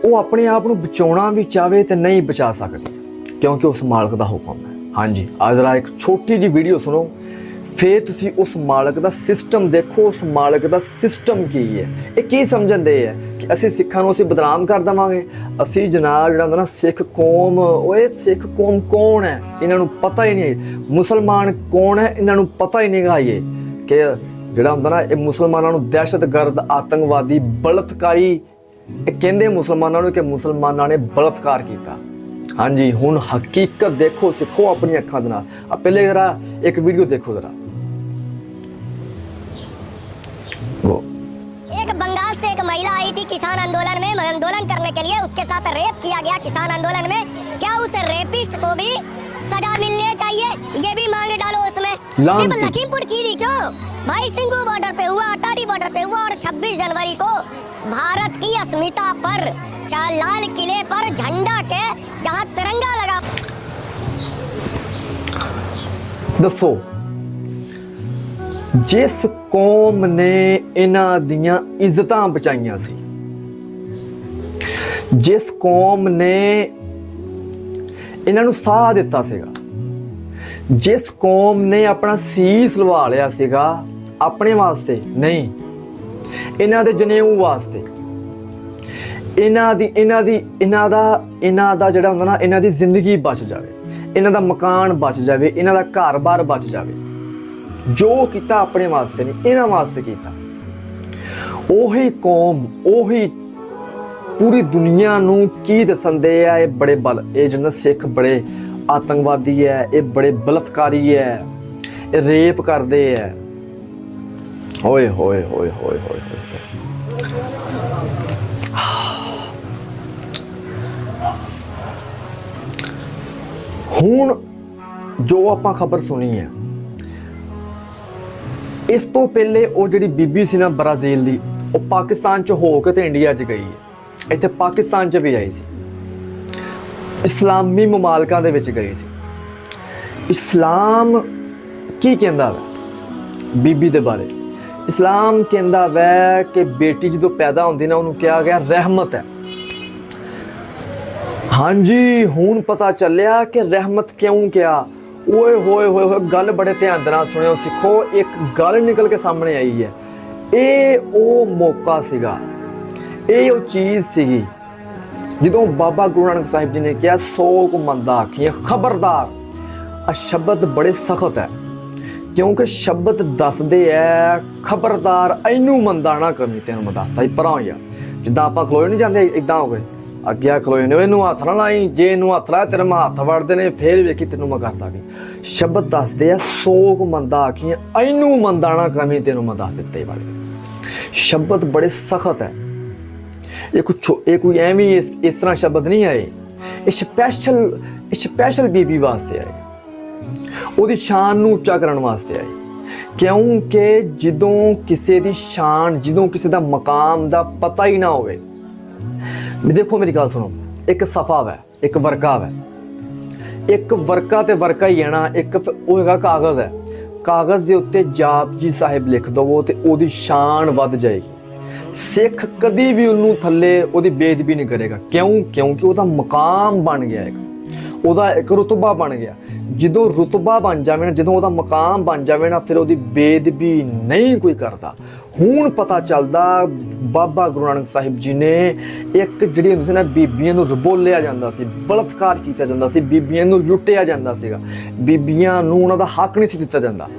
ਉਹ ਆਪਣੇ ਆਪ ਨੂੰ ਬਚਾਉਣਾ ਵੀ ਚਾਵੇ ਤੇ ਨਹੀਂ ਬਚਾ ਸਕਦੀ, ਕਿਉਂਕਿ ਉਸ ਮਾਲਕ ਦਾ ਹੁਕਮ ਹੈ। ਹਾਂਜੀ ਅੱਜ ਜਰਾ ਇੱਕ ਛੋਟੀ ਜੀ ਵੀਡੀਓ ਸੁਣੋ। ਫੇਰ ਤੁਸੀਂ ਉਸ ਮਾਲਕ ਦਾ ਸਿਸਟਮ ਦੇਖੋ, ਉਸ ਮਾਲਕ ਦਾ ਸਿਸਟਮ ਕੀ ਹੈ। ਇਹ ਕੀ ਸਮਝਦੇ ਹੈ ਕਿ ਅਸੀਂ ਸਿੱਖਾਂ ਨੂੰ ਅਸੀਂ ਬਦਨਾਮ ਕਰ ਦਵਾਂਗੇ? ਅਸੀਂ ਜਨਾਬ ਜਿਹੜਾ ਹੁੰਦਾ ਨਾ, ਸਿੱਖ ਕੌਮ, ਓਏ ਸਿੱਖ ਕੌਮ ਕੌਣ ਹੈ? ਇਹਨਾਂ ਨੂੰ ਪਤਾ ਹੀ ਨਹੀਂ ਮੁਸਲਮਾਨ ਕੌਣ ਹੈ? ਇਹਨਾਂ ਨੂੰ ਪਤਾ ਹੀ ਨਹੀਂ ਗਾ ਇਹ ਕਿ ਜਿਹੜਾ ਹੁੰਦਾ ਨਾ, ਇਹ ਮੁਸਲਮਾਨਾਂ ਨੂੰ ਦਹਿਸ਼ਤਗਰਦ, ਆਤੰਕਵਾਦੀ, ਬਲਤਕਾਰੀ ਕਹਿੰਦੇ ਮੁਸਲਮਾਨਾਂ ਨੂੰ ਕਿ ਮੁਸਲਮਾਨਾਂ ਨੇ ਬਲਤਕਾਰ ਕੀਤਾ ਹਾਂਜੀ ਹੁਣ ਹਕੀਕਤ ਦੇਖੋ ਸਿੱਖੋ ਆਪਣੀ ਅੱਖਾਂ ਦੇ ਨਾਲ ਆ ਪਹਿਲੇ ਜਰਾ ਇੱਕ ਵੀਡੀਓ ਦੇਖੋ ਜਰਾ ਉਹ एक बंगाल से एक महिला आई थी किसान आंदोलन में आंदोलन करने के लिए उसके साथ रेप किया गया किसान आंदोलन में क्या उस रेपिस्ट को भी सजा मिलनी चाहिए ये भी मांग डालो उसमें लान सिर्फ पे- लखीमपुर खीरी क्यों भाई सिंगू बॉर्डर पे हुआ अटारी बॉर्डर पे हुआ और 26 जनवरी को भारत की अस्मिता पर चा- लाल किले पर झंडा के जहाँ तिरंगा लगा ਦੱਸੋ ਜਿਸ ਕੌਮ ਨੇ ਇਹਨਾਂ ਦੀਆਂ ਇੱਜ਼ਤਾਂ ਬਚਾਈਆਂ ਸੀ ਜਿਸ ਕੌਮ ਨੇ ਇਹਨਾਂ ਨੂੰ ਸਾਹ ਦਿੱਤਾ ਸੀਗਾ ਜਿਸ ਕੌਮ ਨੇ ਆਪਣਾ ਸੀਸ ਲਵਾ ਲਿਆ ਸੀਗਾ ਆਪਣੇ ਵਾਸਤੇ ਨਹੀਂ ਇਹਨਾਂ ਦੇ ਜਨੇਊ ਵਾਸਤੇ। ਇਹਨਾਂ ਦੀ ਇਹਨਾਂ ਦੀ, ਇਹਨਾਂ ਦਾ ਇਹਨਾਂ ਦਾ ਜਿਹੜਾ ਹੁੰਦਾ ਨਾ, ਇਹਨਾਂ ਦੀ ਜ਼ਿੰਦਗੀ ਬਚ ਜਾਵੇ। ਇਹਨਾਂ ਦਾ ਮਕਾਨ ਬਚ ਜਾਵੇ, ਇਹਨਾਂ ਦਾ ਘਰ-ਬਾਰ ਬਚ ਜਾਵੇ। ਜੋ ਕੀਤਾ ਆਪਣੇ ਵਾਸਤੇ ਨਹੀਂ, ਇਹਨਾਂ ਵਾਸਤੇ ਕੀਤਾ। ਉਹੀ ਕੌਮ, ਉਹੀ ਪੂਰੀ ਦੁਨੀਆ ਨੂੰ ਕੀ ਦੱਸਣਦੇ ਆ, ਇਹ ਬੜੇ ਬਲ, ਇਹ ਜਿਹਨਾਂ ਸਿੱਖ ਬੜੇ ਆਤੰਕਵਾਦੀ ਹੈ ਇਹ ਬੜੇ ਬਲਤਕਾਰੀ ਹੈ ਇਹ ਰੇਪ ਕਰਦੇ ਹੈ ਓਏ ਹੋਏ ਹੋਏ ਹੋਏ ਹੋਏ। ਹੁਣ ਜੋ ਆਪਾਂ ਖਬਰ ਸੁਣੀ ਹੈ, ਇਸ ਤੋਂ ਪਹਿਲੇ ਉਹ ਜਿਹੜੀ ਬੀਬੀ ਸੀ ਨਾ ਬ੍ਰਾਜ਼ੀਲ ਦੀ, ਉਹ ਪਾਕਿਸਤਾਨ ਚ ਹੋ ਕੇ ਤੇ ਇੰਡੀਆ ਚ ਗਈ ਹੈ। ਇੱਥੇ ਪਾਕਿਸਤਾਨ ਚ ਵੀ ਆਈ ਸੀ। ਇਸਲਾਮੀ ਮਮਾਲਕਾਂ ਦੇ ਵਿੱਚ ਗਈ ਸੀ। ਇਸਲਾਮ ਕੀ ਕਹਿੰਦਾ ਵਾ? ਬੀਬੀ ਦੇ ਬਾਰੇ। ਇਸਲਾਮ ਕਹਿੰਦਾ ਵੈ ਕਿ ਬੇਟੀ ਜਦੋਂ ਪੈਦਾ ਹੁੰਦੀ ਨਾ, ਉਹਨੂੰ ਕਿਹਾ ਗਿਆ ਰਹਿਮਤ ਹੈ। ਹਾਂਜੀ, ਹੁਣ ਪਤਾ ਚੱਲਿਆ ਕਿ ਰਹਿਮਤ ਕਿਉਂ ਕਿਹਾ? ਓਏ ਹੋਏ ਹੋਏ ਹੋਏ, ਗੱਲ ਬੜੇ ਧਿਆਨ ਦੇ ਨਾਲ ਸੁਣਿਓ ਸਿੱਖੋ, ਇੱਕ ਗੱਲ ਨਿਕਲ ਕੇ ਸਾਹਮਣੇ ਆਈ ਹੈ। ਇਹ ਉਹ ਮੌਕਾ ਸੀਗਾ। ਇਹ ਉਹ ਚੀਜ਼ ਸੀਗੀ, ਜਦੋਂ ਬਾਬਾ ਗੁਰੂ ਨਾਨਕ ਸਾਹਿਬ ਜੀ ਨੇ ਕਿਹਾ ਸੋ ਕੁ ਮੰਦਾ ਆਖੀਆਂ ਖਬਰਦਾਰ। ਆ ਸ਼ਬਦ ਬੜੇ ਸਖਤ ਹੈ, ਕਿਉਂਕਿ ਸ਼ਬਦ ਦੱਸਦੇ ਐ, ਖਬਰਦਾਰ, ਇਹਨੂੰ ਮੰਦਾ ਨਾ ਕਰਨੀ ਤੈਨੂੰ ਮੈਂ ਦੱਸਦਾ ਹੀ ਪਰਾਂ ਹੋਇਆ ਜਿੱਦਾਂ ਆਪਾਂ ਖਲੋਏ ਨਹੀਂ ਜਾਂਦੇ ਇਦਾਂ ਹੋ ਗਏ। ਅੱਗੇ ਆ ਖਲੋਏ ਨੇ ਇਹਨੂੰ ਹੱਥ ਨਾ ਲਾਈ, ਜੇ ਇਹਨੂੰ ਹੱਥ ਲਾਇਆ ਤੇਰੇ ਮੈਂ ਹੱਥ ਵੜਦੇ ਨੇ, ਫੇਰ ਵੇਖੀ ਤੈਨੂੰ ਮੈਂ ਕਰਦਾ ਕੀ ਸ਼ਬਦ ਦੱਸਦੇ ਆ, ਸੋਗ ਮੰਦਾ ਆਖੀਆਂ ਇਹਨੂੰ ਮੰਦਾ ਨਾ ਕਰਨੀ ਤੈਨੂੰ ਮੈਂ ਦੱਸ ਦਿੱਤੇ ਵਾਲੇ। ਸ਼ਬਦ ਬੜੇ ਸਖਤ ਹੈ। ਇਹ ਕੁਛ ਇਹ ਕੋਈ ਐਵੇਂ ਇਸ ਇਸ ਤਰ੍ਹਾਂ ਸ਼ਬਦ ਨਹੀਂ ਆਏ। ਇਹ ਸਪੈਸ਼ਲ ਸਪੈਸ਼ਲ ਬੀਬੀ ਵਾਸਤੇ ਆਏ। ਉਹਦੀ ਸ਼ਾਨ ਨੂੰ ਉੱਚਾ ਕਰਨ ਵਾਸਤੇ ਆਏ। ਕਿਉਂਕਿ ਜਦੋਂ ਕਿਸੇ ਦੀ ਸ਼ਾਨ, ਜਦੋਂ ਕਿਸੇ ਦਾ ਮਕਾਮ ਦਾ ਪਤਾ ਹੀ ਨਾ ਹੋਵੇ ਵੀ ਦੇਖੋ ਮੇਰੀ ਗੱਲ ਸੁਣੋ, ਇੱਕ ਸਫਾ ਹੈ ਇੱਕ ਵਰਕਾ ਹੈ ਇੱਕ ਵਰਕਾ ਤੇ ਵਰਕਾ ਹੀ ਹੈ ਨਾ, ਇੱਕ ਉਹ ਹੈਗਾ ਕਾਗਜ਼ ਹੈ। ਕਾਗਜ਼ ਦੇ ਉੱਤੇ ਜਾਪ ਜੀ ਸਾਹਿਬ ਲਿਖ ਦਵੋ ਤੇ ਉਹਦੀ ਸ਼ਾਨ ਵੱਧ ਜਾਏਗੀ। ਸਿੱਖ ਕਦੀ ਵੀ ਉਹਨੂੰ ਥੱਲੇ ਉਹਦੀ ਬੇਦਬੀ ਨਹੀਂ ਕਰੇਗਾ। ਕਿਉਂ? ਕਿਉਂਕਿ ਉਹਦਾ ਮਕਾਮ ਬਣ ਗਿਆ ਇੱਕ। ਉਹਦਾ ਇੱਕ ਰੁਤਬਾ ਬਣ ਗਿਆ। ਜਦੋਂ ਰੁਤਬਾ ਬਣ ਜਾਵੇ ਨਾ, ਜਦੋਂ ਉਹਦਾ ਮਕਾਮ ਬਣ ਜਾਵੇ ਨਾ, ਫਿਰ ਉਹਦੀ ਬੇਦਬੀ ਨਹੀਂ ਕੋਈ ਕਰਦਾ। ਹੁਣ ਪਤਾ ਚੱਲਦਾ ਬਾਬਾ ਗੁਰੂ ਨਾਨਕ ਸਾਹਿਬ ਜੀ ਨੇ ਇੱਕ ਜਿਹੜੀ ਹੁੰਦੀ ਸੀ ਨਾ ਬੀਬੀਆਂ ਨੂੰ ਰਬੋਲਿਆ ਜਾਂਦਾ ਸੀ, ਬਲਤਕਾਰ ਕੀਤਾ ਜਾਂਦਾ ਸੀ, ਬੀਬੀਆਂ ਨੂੰ ਲੁੱਟਿਆ ਜਾਂਦਾ ਸੀਗਾ। ਬੀਬੀਆਂ ਨੂੰ ਉਹਨਾਂ ਦਾ ਹੱਕ ਨਹੀਂ ਸੀ ਦਿੱਤਾ ਜਾਂਦਾ।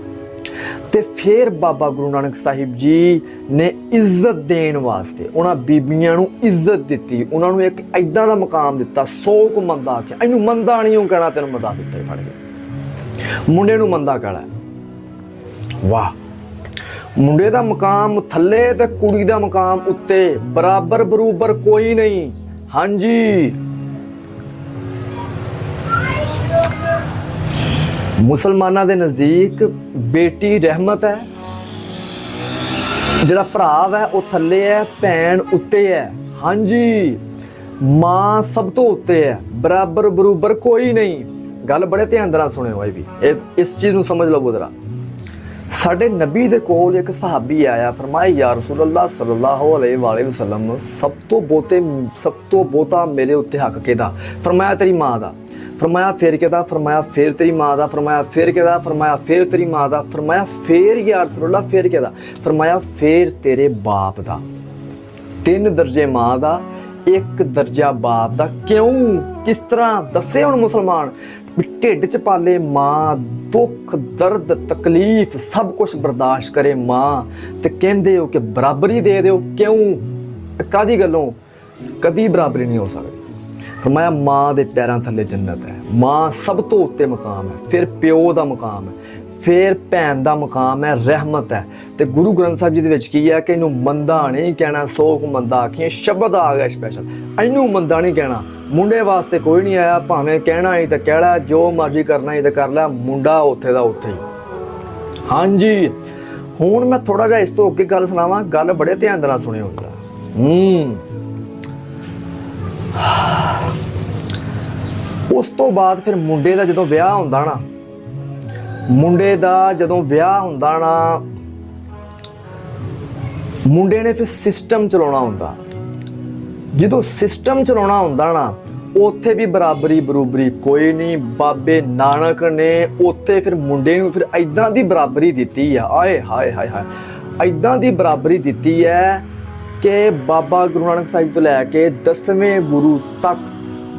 ਤੇ ਫਿਰ ਬਾਬਾ ਗੁਰੂ ਨਾਨਕ ਸਾਹਿਬ ਜੀ ਨੇ ਇੱਜ਼ਤ ਦੇਣ ਵਾਸਤੇ ਉਹਨਾਂ ਬੀਬੀਆਂ ਨੂੰ ਇੱਜ਼ਤ ਦਿੱਤੀ। ਉਹਨਾਂ ਨੂੰ ਇੱਕ ਐਦਾਂ ਦਾ ਮਕਾਮ ਦਿੱਤਾ, ਸੌ ਕੁ ਮੰਦਾ ਆਖਿਆ। ਇਹਨੂੰ ਮੰਦਾ ਨਹੀਂ ਉਹ ਕਹਿਣਾ, ਤੈਨੂੰ ਮੰਦਾ ਦਿੱਤਾ ਫੜ ਕੇ। ਮੁੰਡੇ ਨੂੰ ਮੰਦਾ ਕਹਿਣਾ। ਵਾਹ। ਮੁੰਡੇ ਦਾ ਮਕਾਮ ਥੱਲੇ ਤੇ ਕੁੜੀ ਦਾ ਮਕਾਮ ਉੱਤੇ। ਬਰਾਬਰ ਬਰੂਬਰ ਕੋਈ ਨਹੀਂ। ਹਾਂਜੀ। ਮੁਸਲਮਾਨਾਂ ਦੇ ਨਜ਼ਦੀਕ ਬੇਟੀ ਰਹਿਮਤ ਹੈ। ਜਿਹੜਾ ਭਰਾ ਹੈ ਉਹ ਥੱਲੇ ਹੈ, ਭੈਣ ਉੱਤੇ ਹੈ। ਹਾਂਜੀ। ਮਾਂ ਸਭ ਤੋਂ ਉੱਤੇ ਹੈ। ਬਰਾਬਰ ਬਰੂਬਰ ਕੋਈ ਨਹੀਂ। ਗੱਲ ਬੜੇ ਧਿਆਨ ਨਾਲ ਸੁਣਿਓ ਇਹ ਵੀ। ਇਹ, ਇਸ ਚੀਜ਼ ਨੂੰ ਸਮਝ ਲਓ ਜ਼ਰਾ। ਸਾਡੇ ਨਬੀ ਦੇ ਕੋਲ ਇੱਕ ਸਹਾਬੀ ਆਇਆ, ਫਰਮਾਇਆ, ਯਾ ਰਸੂਲ ਅੱਲਾਹ ਸੱਲੱਲਾਹੁ ਅਲੈਹਿ ਵਾਲੇ ਵਸੱਲਮ, ਸਭ ਤੋਂ ਬਹੁਤੇ, ਸਭ ਤੋਂ ਬਹੁਤਾ ਮੇਰੇ ਉੱਤੇ ਹੱਕ ਕਿਹਦਾ? ਫਰਮਾਇਆ, ਤੇਰੀ ਮਾਂ ਦਾ। ਫਰਮਾਇਆ, ਫੇਰ ਕਿਹਦਾ? ਫਰਮਾਇਆ, ਫੇਰ ਤੇਰੀ ਮਾਂ ਦਾ। ਫਰਮਾਇਆ, ਫੇਰ ਕਿਹਦਾ? ਫਰਮਾਇਆ, ਫੇਰ ਤੇਰੀ ਮਾਂ ਦਾ। ਫਰਮਾਇਆ, ਫੇਰ, ਯਾ ਰਸੂਲ ਅੱਲਾਹ ਫੇਰ ਕਿਹਦਾ? ਫਰਮਾਇਆ, ਫੇਰ ਤੇਰੇ ਬਾਪ ਦਾ। ਤਿੰਨ ਦਰਜੇ ਮਾਂ ਦਾ, ਇੱਕ ਦਰਜਾ ਬਾਪ ਦਾ। ਕਿਉਂ? ਕਿਸ ਤਰ੍ਹਾਂ? ਦੱਸੇ ਹੁਣ ਮੁਸਲਮਾਨ। ਵੀ ਢਿੱਡ 'ਚ ਪਾਲੇ ਮਾਂ, ਦੁੱਖ, ਦਰਦ, ਤਕਲੀਫ, ਸਭ ਕੁਝ ਬਰਦਾਸ਼ਤ ਕਰੇ ਮਾਂ ਤੇ ਕਹਿੰਦੇ ਹੋ ਕਿ ਬਰਾਬਰੀ ਦੇ ਦਿਓ। ਕਿਉਂ? ਕਾਦੀ ਗੱਲੋਂ? ਕਦੀ ਬਰਾਬਰੀ ਨਹੀਂ ਹੋ ਸਕਦੀ। ਫਰਮਾਇਆ ਮਾਂ ਦੇ ਪੈਰਾਂ ਥੱਲੇ ਜੰਨਤ ਹੈ। ਮਾਂ ਸਭ ਤੋਂ ਉੱਤੇ ਮਕਾਮ ਹੈ। ਫਿਰ ਪਿਓ ਦਾ ਮਕਾਮ ਹੈ। ਫਿਰ ਭੈਣ ਦਾ ਮੁਕਾਮ ਹੈ, ਰਹਿਮਤ ਹੈ। ਤੇ ਗੁਰੂ ਗ੍ਰੰਥ ਸਾਹਿਬ ਜੀ ਦੇ ਵਿੱਚ ਕੀ ਹੈ ਕਿ ਇਹਨੂੰ ਮੰਦਾ ਨਹੀਂ ਕਹਿਣਾ, ਸੋਖ ਮੰਦਾ ਆਖੀਏ, ਸ਼ਬਦ ਆ ਗਿਆ ਸਪੈਸ਼ਲ ਇਹਨੂੰ ਮੰਦਾ ਨਹੀਂ ਕਹਿਣਾ। ਮੁੰਡੇ ਵਾਸਤੇ ਕੋਈ ਨਹੀਂ ਆਇਆ, ਭਾਵੇਂ ਕਹਿਣਾ ਹੀ ਤਾਂ ਕਹਿ ਲੈ, ਜੋ ਮਰਜ਼ੀ ਕਰਨਾ ਹੀ ਤਾਂ ਕਰ ਲੈ, ਮੁੰਡਾ ਉੱਥੇ ਦਾ ਉੱਥੇ ਹੀ। ਹਾਂਜੀ, ਹੁਣ ਮੈਂ ਥੋੜਾ ਜਿਹਾ ਇਸ ਤੋਂ ਅੱਗੇ ਗੱਲ ਸੁਣਾਵਾਂ, ਗੱਲ ਬੜੇ ਧਿਆਨ ਨਾਲ ਸੁਣਿਓ। ਜਰਾ ਹੂੰ। ਉਸ ਤੋਂ ਬਾਅਦ ਫਿਰ ਮੁੰਡੇ ਦਾ ਜਦੋਂ ਵਿਆਹ ਹੁੰਦਾ ਨਾ ਮੁੰਡੇ ਦਾ ਜਦੋਂ ਵਿਆਹ ਹੁੰਦਾ ਨਾ, ਮੁੰਡੇ ਨੇ ਫਿਰ ਸਿਸਟਮ ਚਲਾਉਣਾ ਹੁੰਦਾ। ਜਦੋਂ ਸਿਸਟਮ ਚਲਾਉਣਾ ਹੁੰਦਾ ਨਾ, ਉੱਥੇ ਵੀ ਬਰਾਬਰੀ ਬਰੂਬਰੀ ਕੋਈ ਨਹੀਂ, ਬਾਬੇ ਨਾਨਕ ਨੇ ਉੱਥੇ ਫਿਰ ਮੁੰਡੇ ਨੂੰ ਫਿਰ ਐਦਾਂ ਦੀ ਬਰਾਬਰੀ ਦਿੱਤੀ ਆ। ਆਏ ਹਾਏ ਹਾਏ ਹਾਏ। ਐਦਾਂ ਦੀ ਬਰਾਬਰੀ ਦਿੱਤੀ ਹੈ ਕਿ ਬਾਬਾ ਗੁਰੂ ਨਾਨਕ ਸਾਹਿਬ ਤੋਂ ਲੈ ਕੇ 10ਵੇਂ ਗੁਰੂ ਤੱਕ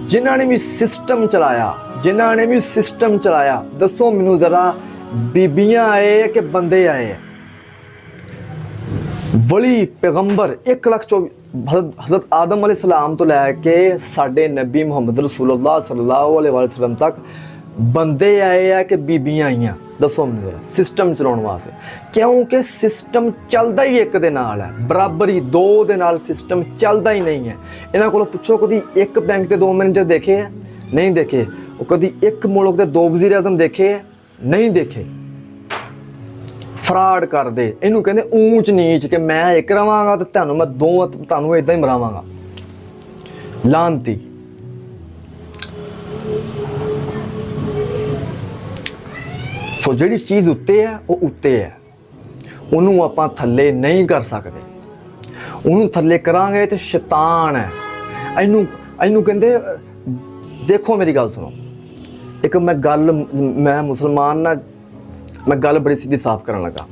ਜਿਨ੍ਹਾਂ ਨੇ ਵੀ ਸਿਸਟਮ ਚਲਾਇਆ ਜਿਨ੍ਹਾਂ ਨੇ ਵੀ ਸਿਸਟਮ ਚਲਾਇਆ। ਦੱਸੋ ਮੈਨੂੰ ਜ਼ਰਾ, ਬੀਬੀਆਂ ਆਏ ਕਿ ਬੰਦੇ ਆਏ ਵਲੀ ਪੈਗੰਬਰ 1 ਲੱਖ 24 ਹਜ਼ਰਤ ਆਦਮ ਅਲੈਹ ਸਲਾਮ ਤੋਂ ਲੈ ਕੇ ਸਾਡੇ ਨਬੀ ਮੁਹੰਮਦ ਰਸੂਲullah ਸੱਲੱਲਾਹੁ ਅਲੈਹ ਵਸੱਲਮ ਤੱਕ ਬੰਦੇ ਆਏ ਆ ਕਿ ਬੀਬੀਆਂ ਆਈਆਂ? ਦੱਸੋ ਮੈਨੂੰ ਜ਼ਰਾ ਸਿਸਟਮ ਚਲਾਉਣ ਵਾਸਤੇ। ਕਿਉਂਕਿ ਸਿਸਟਮ ਚੱਲਦਾ ਹੀ ਇੱਕ ਦੇ ਨਾਲ ਹੈ। ਬਰਾਬਰੀ ਦੋ ਦੇ ਨਾਲ ਸਿਸਟਮ ਚੱਲਦਾ ਹੀ ਨਹੀਂ ਹੈ। ਇਹਨਾਂ ਕੋਲੋਂ ਪੁੱਛੋ ਕਦੀ ਇੱਕ ਬੈਂਕ ਦੇ ਦੋ ਮੈਨੇਜਰ ਦੇਖੇ ਆ? ਨਹੀਂ ਦੇਖੇ। ਉਹ ਕਦੀ ਇੱਕ ਮੁਲਕ ਦੇ ਦੋ ਵਜ਼ੀਰ ਆਜ਼ਮ ਦੇਖੇ ਨਹੀਂ ਦੇਖੇ। ਫਰਾਡ ਕਰਦੇ। ਇਹਨੂੰ ਕਹਿੰਦੇ ਊਂਚ ਨੀਚ ਕਿ ਮੈਂ ਇੱਕ ਰਵਾਂਗਾ ਤੇ ਤੁਹਾਨੂੰ ਮੈਂ ਦੋ ਤੁਹਾਨੂੰ ਇਦਾਂ ਹੀ ਮਰਾਵਾਂਗਾ। ਲਾਂਤੀ। ਸੋ ਜਿਹੜੀ ਚੀਜ਼ ਉੱਤੇ ਹੈ ਉਹ ਉੱਤੇ ਹੈ ਉਹਨੂੰ ਆਪਾਂ ਥੱਲੇ ਨਹੀਂ ਕਰ ਸਕਦੇ। ਉਹਨੂੰ ਥੱਲੇ ਕਰਾਂਗੇ ਤੇ ਸ਼ੈਤਾਨ ਹੈ। ਇਹਨੂੰ ਇਹਨੂੰ ਕਹਿੰਦੇ, ਦੇਖੋ ਮੇਰੀ ਗੱਲ ਸੁਣੋ। ਇੱਕ ਮੈਂ ਗੱਲ ਮੈਂ ਮੁਸਲਮਾਨ ਨਾ ਮੈਂ ਗੱਲ ਬੜੀ ਸਿੱਧੀ ਸਾਫ਼ ਕਰਨ ਲੱਗਾ।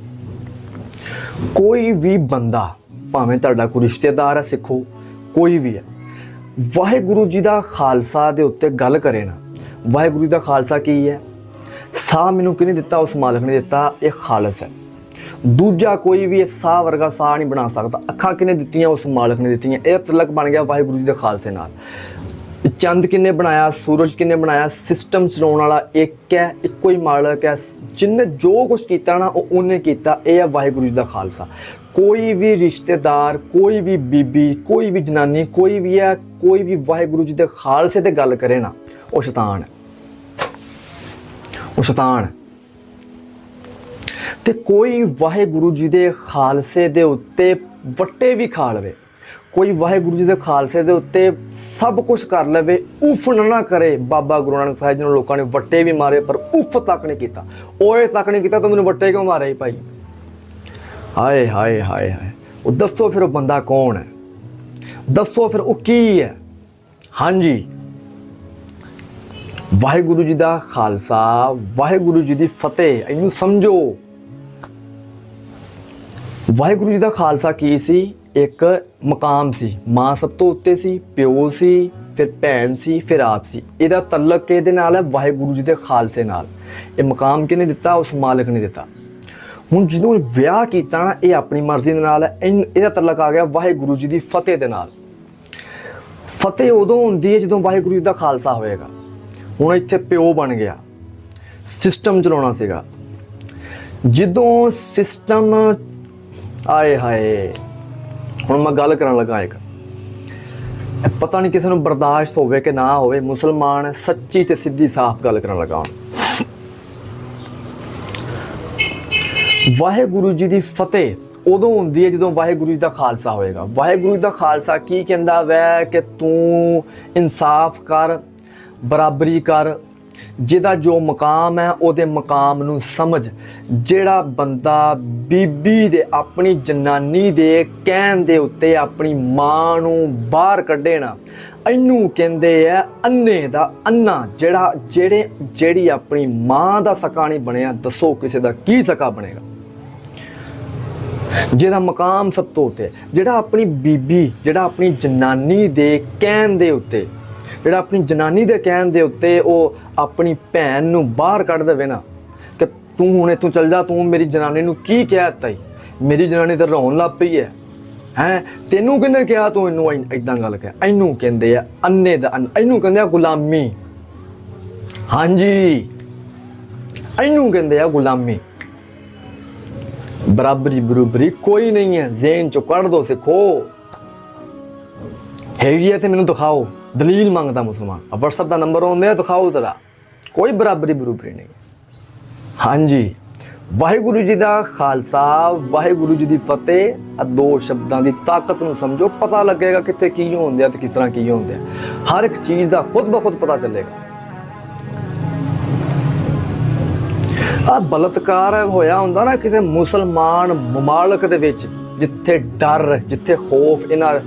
ਕੋਈ ਵੀ ਬੰਦਾ ਭਾਵੇਂ ਤੁਹਾਡਾ ਕੋਈ ਰਿਸ਼ਤੇਦਾਰ ਹੈ ਸਿੱਖੋ, ਕੋਈ ਵੀ ਹੈ, ਵਾਹਿਗੁਰੂ ਜੀ ਦਾ ਖਾਲਸਾ ਦੇ ਉੱਤੇ ਗੱਲ ਕਰੇ ਨਾ, ਵਾਹਿਗੁਰੂ ਜੀ ਦਾ ਖਾਲਸਾ ਕੀ ਹੈ? ਸਾਹ ਮੈਨੂੰ ਕਿਹਨੇ ਦਿੱਤਾ? ਉਸ ਮਾਲਕ ਨੇ ਦਿੱਤਾ, ਇਹ ਖਾਲਸ ਹੈ। ਦੂਜਾ ਕੋਈ ਵੀ ਇਹ ਸਾਹ ਵਰਗਾ ਸਾਹ ਨਹੀਂ ਬਣਾ ਸਕਦਾ। ਅੱਖਾਂ ਕਿਹਨੇ ਦਿੱਤੀਆਂ? ਉਸ ਮਾਲਕ ਨੇ ਦਿੱਤੀਆਂ। ਇਹ ਤਲਕ ਬਣ ਗਿਆ ਵਾਹਿਗੁਰੂ ਜੀ ਦੇ ਖਾਲਸੇ ਨਾਲ। ਚੰਦ ਕਿੰਨੇ ਬਣਾਇਆ, ਸੂਰਜ ਕਿੰਨੇ ਬਣਾਇਆ ਸਿਸਟਮ ਚਲਾਉਣ ਵਾਲਾ ਇੱਕ ਹੈ, ਇੱਕੋ ਹੀ ਮਾਲਕ ਹੈ। ਜਿੰਨੇ ਜੋ ਕੁਝ ਕੀਤਾ ਨਾ, ਉਹ ਉਹਨੇ ਕੀਤਾ। ਇਹ ਹੈ ਵਾਹਿਗੁਰੂ ਜੀ ਦਾ ਖਾਲਸਾ। ਕੋਈ ਵੀ ਰਿਸ਼ਤੇਦਾਰ, ਕੋਈ ਵੀ ਬੀਬੀ, ਕੋਈ ਵੀ ਜਨਾਨੀ, ਕੋਈ ਵੀ ਹੈ, ਕੋਈ ਵੀ ਵਾਹਿਗੁਰੂ ਜੀ ਦੇ ਖਾਲਸੇ ਤੇ ਗੱਲ ਕਰੇ ਨਾ, ਉਹ ਸ਼ੈਤਾਨ ਉਹ ਸ਼ੈਤਾਨ ਹੈ। ਤੇ ਕੋਈ ਵਾਹਿਗੁਰੂ ਜੀ ਦੇ ਖਾਲਸੇ ਦੇ ਉੱਤੇ ਵੱਟੇ ਵੀ ਖਾ ਲਵੇ। ਕੋਈ ਵਾਹਿਗੁਰੂ ਜੀ ਦੇ ਖਾਲਸੇ ਦੇ ਉੱਤੇ ਸਭ ਕੁਝ ਕਰ ਲਵੇ, ਉਫ ਨਾ ਕਰੇ, ਬਾਬਾ ਗੁਰੂ ਨਾਨਕ ਸਾਹਿਬ ਜੀ ਨੂੰ ਲੋਕਾਂ ਨੇ ਵੱਟੇ ਵੀ ਮਾਰੇ, ਪਰ ਉਫ ਤੱਕ ਨਹੀਂ ਕੀਤਾ। ਓਏ ਤੱਕ ਨਹੀਂ ਕੀਤਾ ਤੂੰ ਮੈਨੂੰ ਵੱਟੇ ਕਿਉਂ ਮਾਰੇ ਭਾਈ? ਹਾਏ ਹਾਏ ਹਾਏ ਹਾਏ। ਉਹ ਦੱਸੋ ਫਿਰ ਉਹ ਬੰਦਾ ਕੌਣ ਹੈ? ਦੱਸੋ ਫਿਰ ਉਹ ਕੀ ਹੈ? ਹਾਂਜੀ। ਵਾਹਿਗੁਰੂ ਜੀ ਦਾ ਖਾਲਸਾ, ਵਾਹਿਗੁਰੂ ਜੀ ਦੀ ਫਤਿਹ, ਇਹਨੂੰ ਸਮਝੋ। ਵਾਹਿਗੁਰੂ ਜੀ ਦਾ ਖਾਲਸਾ ਕੀ ਸੀ? ਇੱਕ ਮਕਾਮ ਸੀ, ਮਾਂ ਸਭ ਤੋਂ ਉੱਤੇ ਸੀ, ਪਿਓ ਸੀ, ਫਿਰ ਭੈਣ ਸੀ, ਫਿਰ ਆਪ ਸੀ। ਇਹਦਾ ਤਲਕ ਇਹਦੇ ਨਾਲ ਹੈ? ਵਾਹਿਗੁਰੂ ਜੀ ਦੇ ਖਾਲਸੇ ਨਾਲ। ਇਹ ਮਕਾਮ ਕਿਹਨੇ ਦਿੱਤਾ? ਉਸ ਮਾਲਕ ਨੇ ਦਿੱਤਾ। ਹੁਣ ਜਦੋਂ ਵਿਆਹ ਕੀਤਾ ਨਾ, ਇਹ ਆਪਣੀ ਮਰਜ਼ੀ ਦੇ ਨਾਲ ਹੈ। ਇਹਨ- ਇਹਦਾ ਤਲਕ ਆ ਗਿਆ ਵਾਹਿਗੁਰੂ ਜੀ ਦੀ ਫਤਿਹ ਦੇ ਨਾਲ। ਫਤਿਹ ਉਦੋਂ ਹੁੰਦੀ ਹੈ ਜਦੋਂ ਵਾਹਿਗੁਰੂ ਜੀ ਦਾ ਖਾਲਸਾ ਹੋਏਗਾ। ਹੁਣ ਇੱਥੇ ਪਿਓ ਬਣ ਗਿਆ। ਸਿਸਟਮ ਚਲਾਉਣਾ ਸੀਗਾ। ਜਦੋਂ ਸਿਸਟਮ ਆਏ ਹਾਏ। ਹੁਣ ਮੈਂ ਗੱਲ ਕਰਨ ਲੱਗਾ ਇੱਕ। ਪਤਾ ਨਹੀਂ ਕਿਸੇ ਨੂੰ ਬਰਦਾਸ਼ਤ ਹੋਵੇ ਕਿ ਨਾ ਹੋਵੇ, ਮੁਸਲਮਾਨ ਸੱਚੀ ਤੇ ਸਿੱਧੀ ਸਾਫ਼ ਗੱਲ ਕਰਨ ਲੱਗਾ ਹੁਣ। ਵਾਹਿਗੁਰੂ ਜੀ ਦੀ ਫਤਿਹ ਉਦੋਂ ਹੁੰਦੀ ਹੈ ਜਦੋਂ ਵਾਹਿਗੁਰੂ ਜੀ ਦਾ ਖਾਲਸਾ ਹੋਏਗਾ। ਵਾਹਿਗੁਰੂ ਜੀ ਦਾ ਖਾਲਸਾ ਕੀ ਕਹਿੰਦਾ ਵੈ ਕਿ ਤੂੰ ਇਨਸਾਫ ਕਰ, ਬਰਾਬਰੀ ਕਰ ਜਿਹਦਾ ਜੋ ਮਕਾਮ ਹੈ, ਉਹਦੇ ਮਕਾਮ ਨੂੰ ਸਮਝ। ਜਿਹੜਾ ਬੰਦਾ ਬੀਬੀ ਦੇ ਆਪਣੀ ਜਨਾਨੀ ਦੇ ਕਹਿਣ ਦੇ ਉੱਤੇ ਆਪਣੀ ਮਾਂ ਨੂੰ ਬਾਹਰ ਕੱਢੇ ਨਾ, ਇਹਨੂੰ ਕਹਿੰਦੇ ਆ ਅੰਨੇ ਦਾ ਅੰਨਾ ਜਿਹੜਾ, ਜਿਹੜੇ, ਜਿਹੜੀ ਆਪਣੀ ਮਾਂ ਦਾ ਸਕਾ ਨਹੀਂ ਬਣਿਆ, ਦੱਸੋ ਕਿਸੇ ਦਾ ਕੀ ਸਕਾ ਬਣੇਗਾ? ਜਿਹਦਾ ਮਕਾਮ ਸਭ ਤੋਂ ਉੱਤੇ, ਜਿਹੜਾ ਆਪਣੀ ਬੀਬੀ, ਜਿਹੜਾ ਆਪਣੀ ਜਨਾਨੀ ਦੇ ਕਹਿਣ ਦੇ ਉੱਤੇ ਜਿਹੜਾ ਆਪਣੀ ਜਨਾਨੀ ਦੇ ਕਹਿਣ ਦੇ ਉੱਤੇ ਉਹ ਆਪਣੀ ਭੈਣ ਨੂੰ ਬਾਹਰ ਕੱਢ ਦੇਵੇ ਨਾ, ਕਿ ਤੂੰ ਹੁਣ ਇੱਥੋਂ ਚੱਲ ਜਾ, ਤੂੰ ਮੇਰੀ ਜਨਾਨੀ ਨੂੰ ਕੀ ਕਹਿ ਦਿੱਤਾ ਈ ਮੇਰੀ ਜਨਾਨੀ ਤਾਂ ਰੋਣ ਲੱਗ ਪਈ ਹੈ। ਹੈ? ਤੈਨੂੰ ਕਿਹਨੇ ਕਿਹਾ ਤੂੰ ਇਹਨੂੰ ਇਦਾਂ ਗੱਲ ਕਹਿ? ਇਹਨੂੰ ਕਹਿੰਦੇ ਆ ਅੰਨੇ ਦਾ ਅੰਨ, ਇਹਨੂੰ ਕਹਿੰਦੇ ਆ ਗੁਲਾਮੀ। ਹਾਂਜੀ। ਇਹਨੂੰ ਕਹਿੰਦੇ ਆ ਗੁਲਾਮੀ। ਬਰਾਬਰੀ ਬਰੂਬਰੀ ਕੋਈ ਨਹੀਂ ਹੈ। ਜ਼ੇਨ ਚੋਂ ਕੱਢ ਦੋ ਸਿੱਖੋ। ਹੈਗੀ ਹੈ ਤੇ ਮੈਨੂੰ ਦਿਖਾਓ। ਦਲੀਲ ਮੰਗਦਾ ਮੁਸਲਮਾਨ। ਆ WhatsApp ਦਾ ਨੰਬਰ ਹੁੰਦੇ ਆ ਦਿਖਾਓ ਤਰਾ ਕੋਈ ਬਰਾਬਰੀ ਬਰੂਬਰੀ ਨਹੀਂ। ਹਾਂਜੀ। ਵਾਹਿਗੁਰੂ ਜੀ ਦਾ ਖਾਲਸਾ, ਵਾਹਿਗੁਰੂ ਜੀ ਦੀ ਫਤਿਹ। ਆ ਦੋ ਸ਼ਬਦਾਂ ਦੀ ਤਾਕਤ ਨੂੰ ਸਮਝੋ, ਪਤਾ ਲੱਗੇਗਾ ਕਿੱਥੇ ਕੀ ਹੁੰਦੇ ਆ ਤੇ ਕਿਸ ਤਰ੍ਹਾਂ ਕੀ ਹੁੰਦੇ ਆ। ਹਰ ਇੱਕ ਚੀਜ਼ ਦਾ ਖੁਦ ਬਖੁਦ ਪਤਾ ਚੱਲੇਗਾ। ਆ ਬਲਤਕਾਰ ਹੋਇਆ ਹੁੰਦਾ ਨਾ ਕਿਸੇ ਮੁਸਲਮਾਨ ਮਮਾਲਕ ਦੇ ਵਿੱਚ, ਜਿੱਥੇ ਡਰ, ਜਿੱਥੇ ਖੋਫ ਇਹਨਾਂ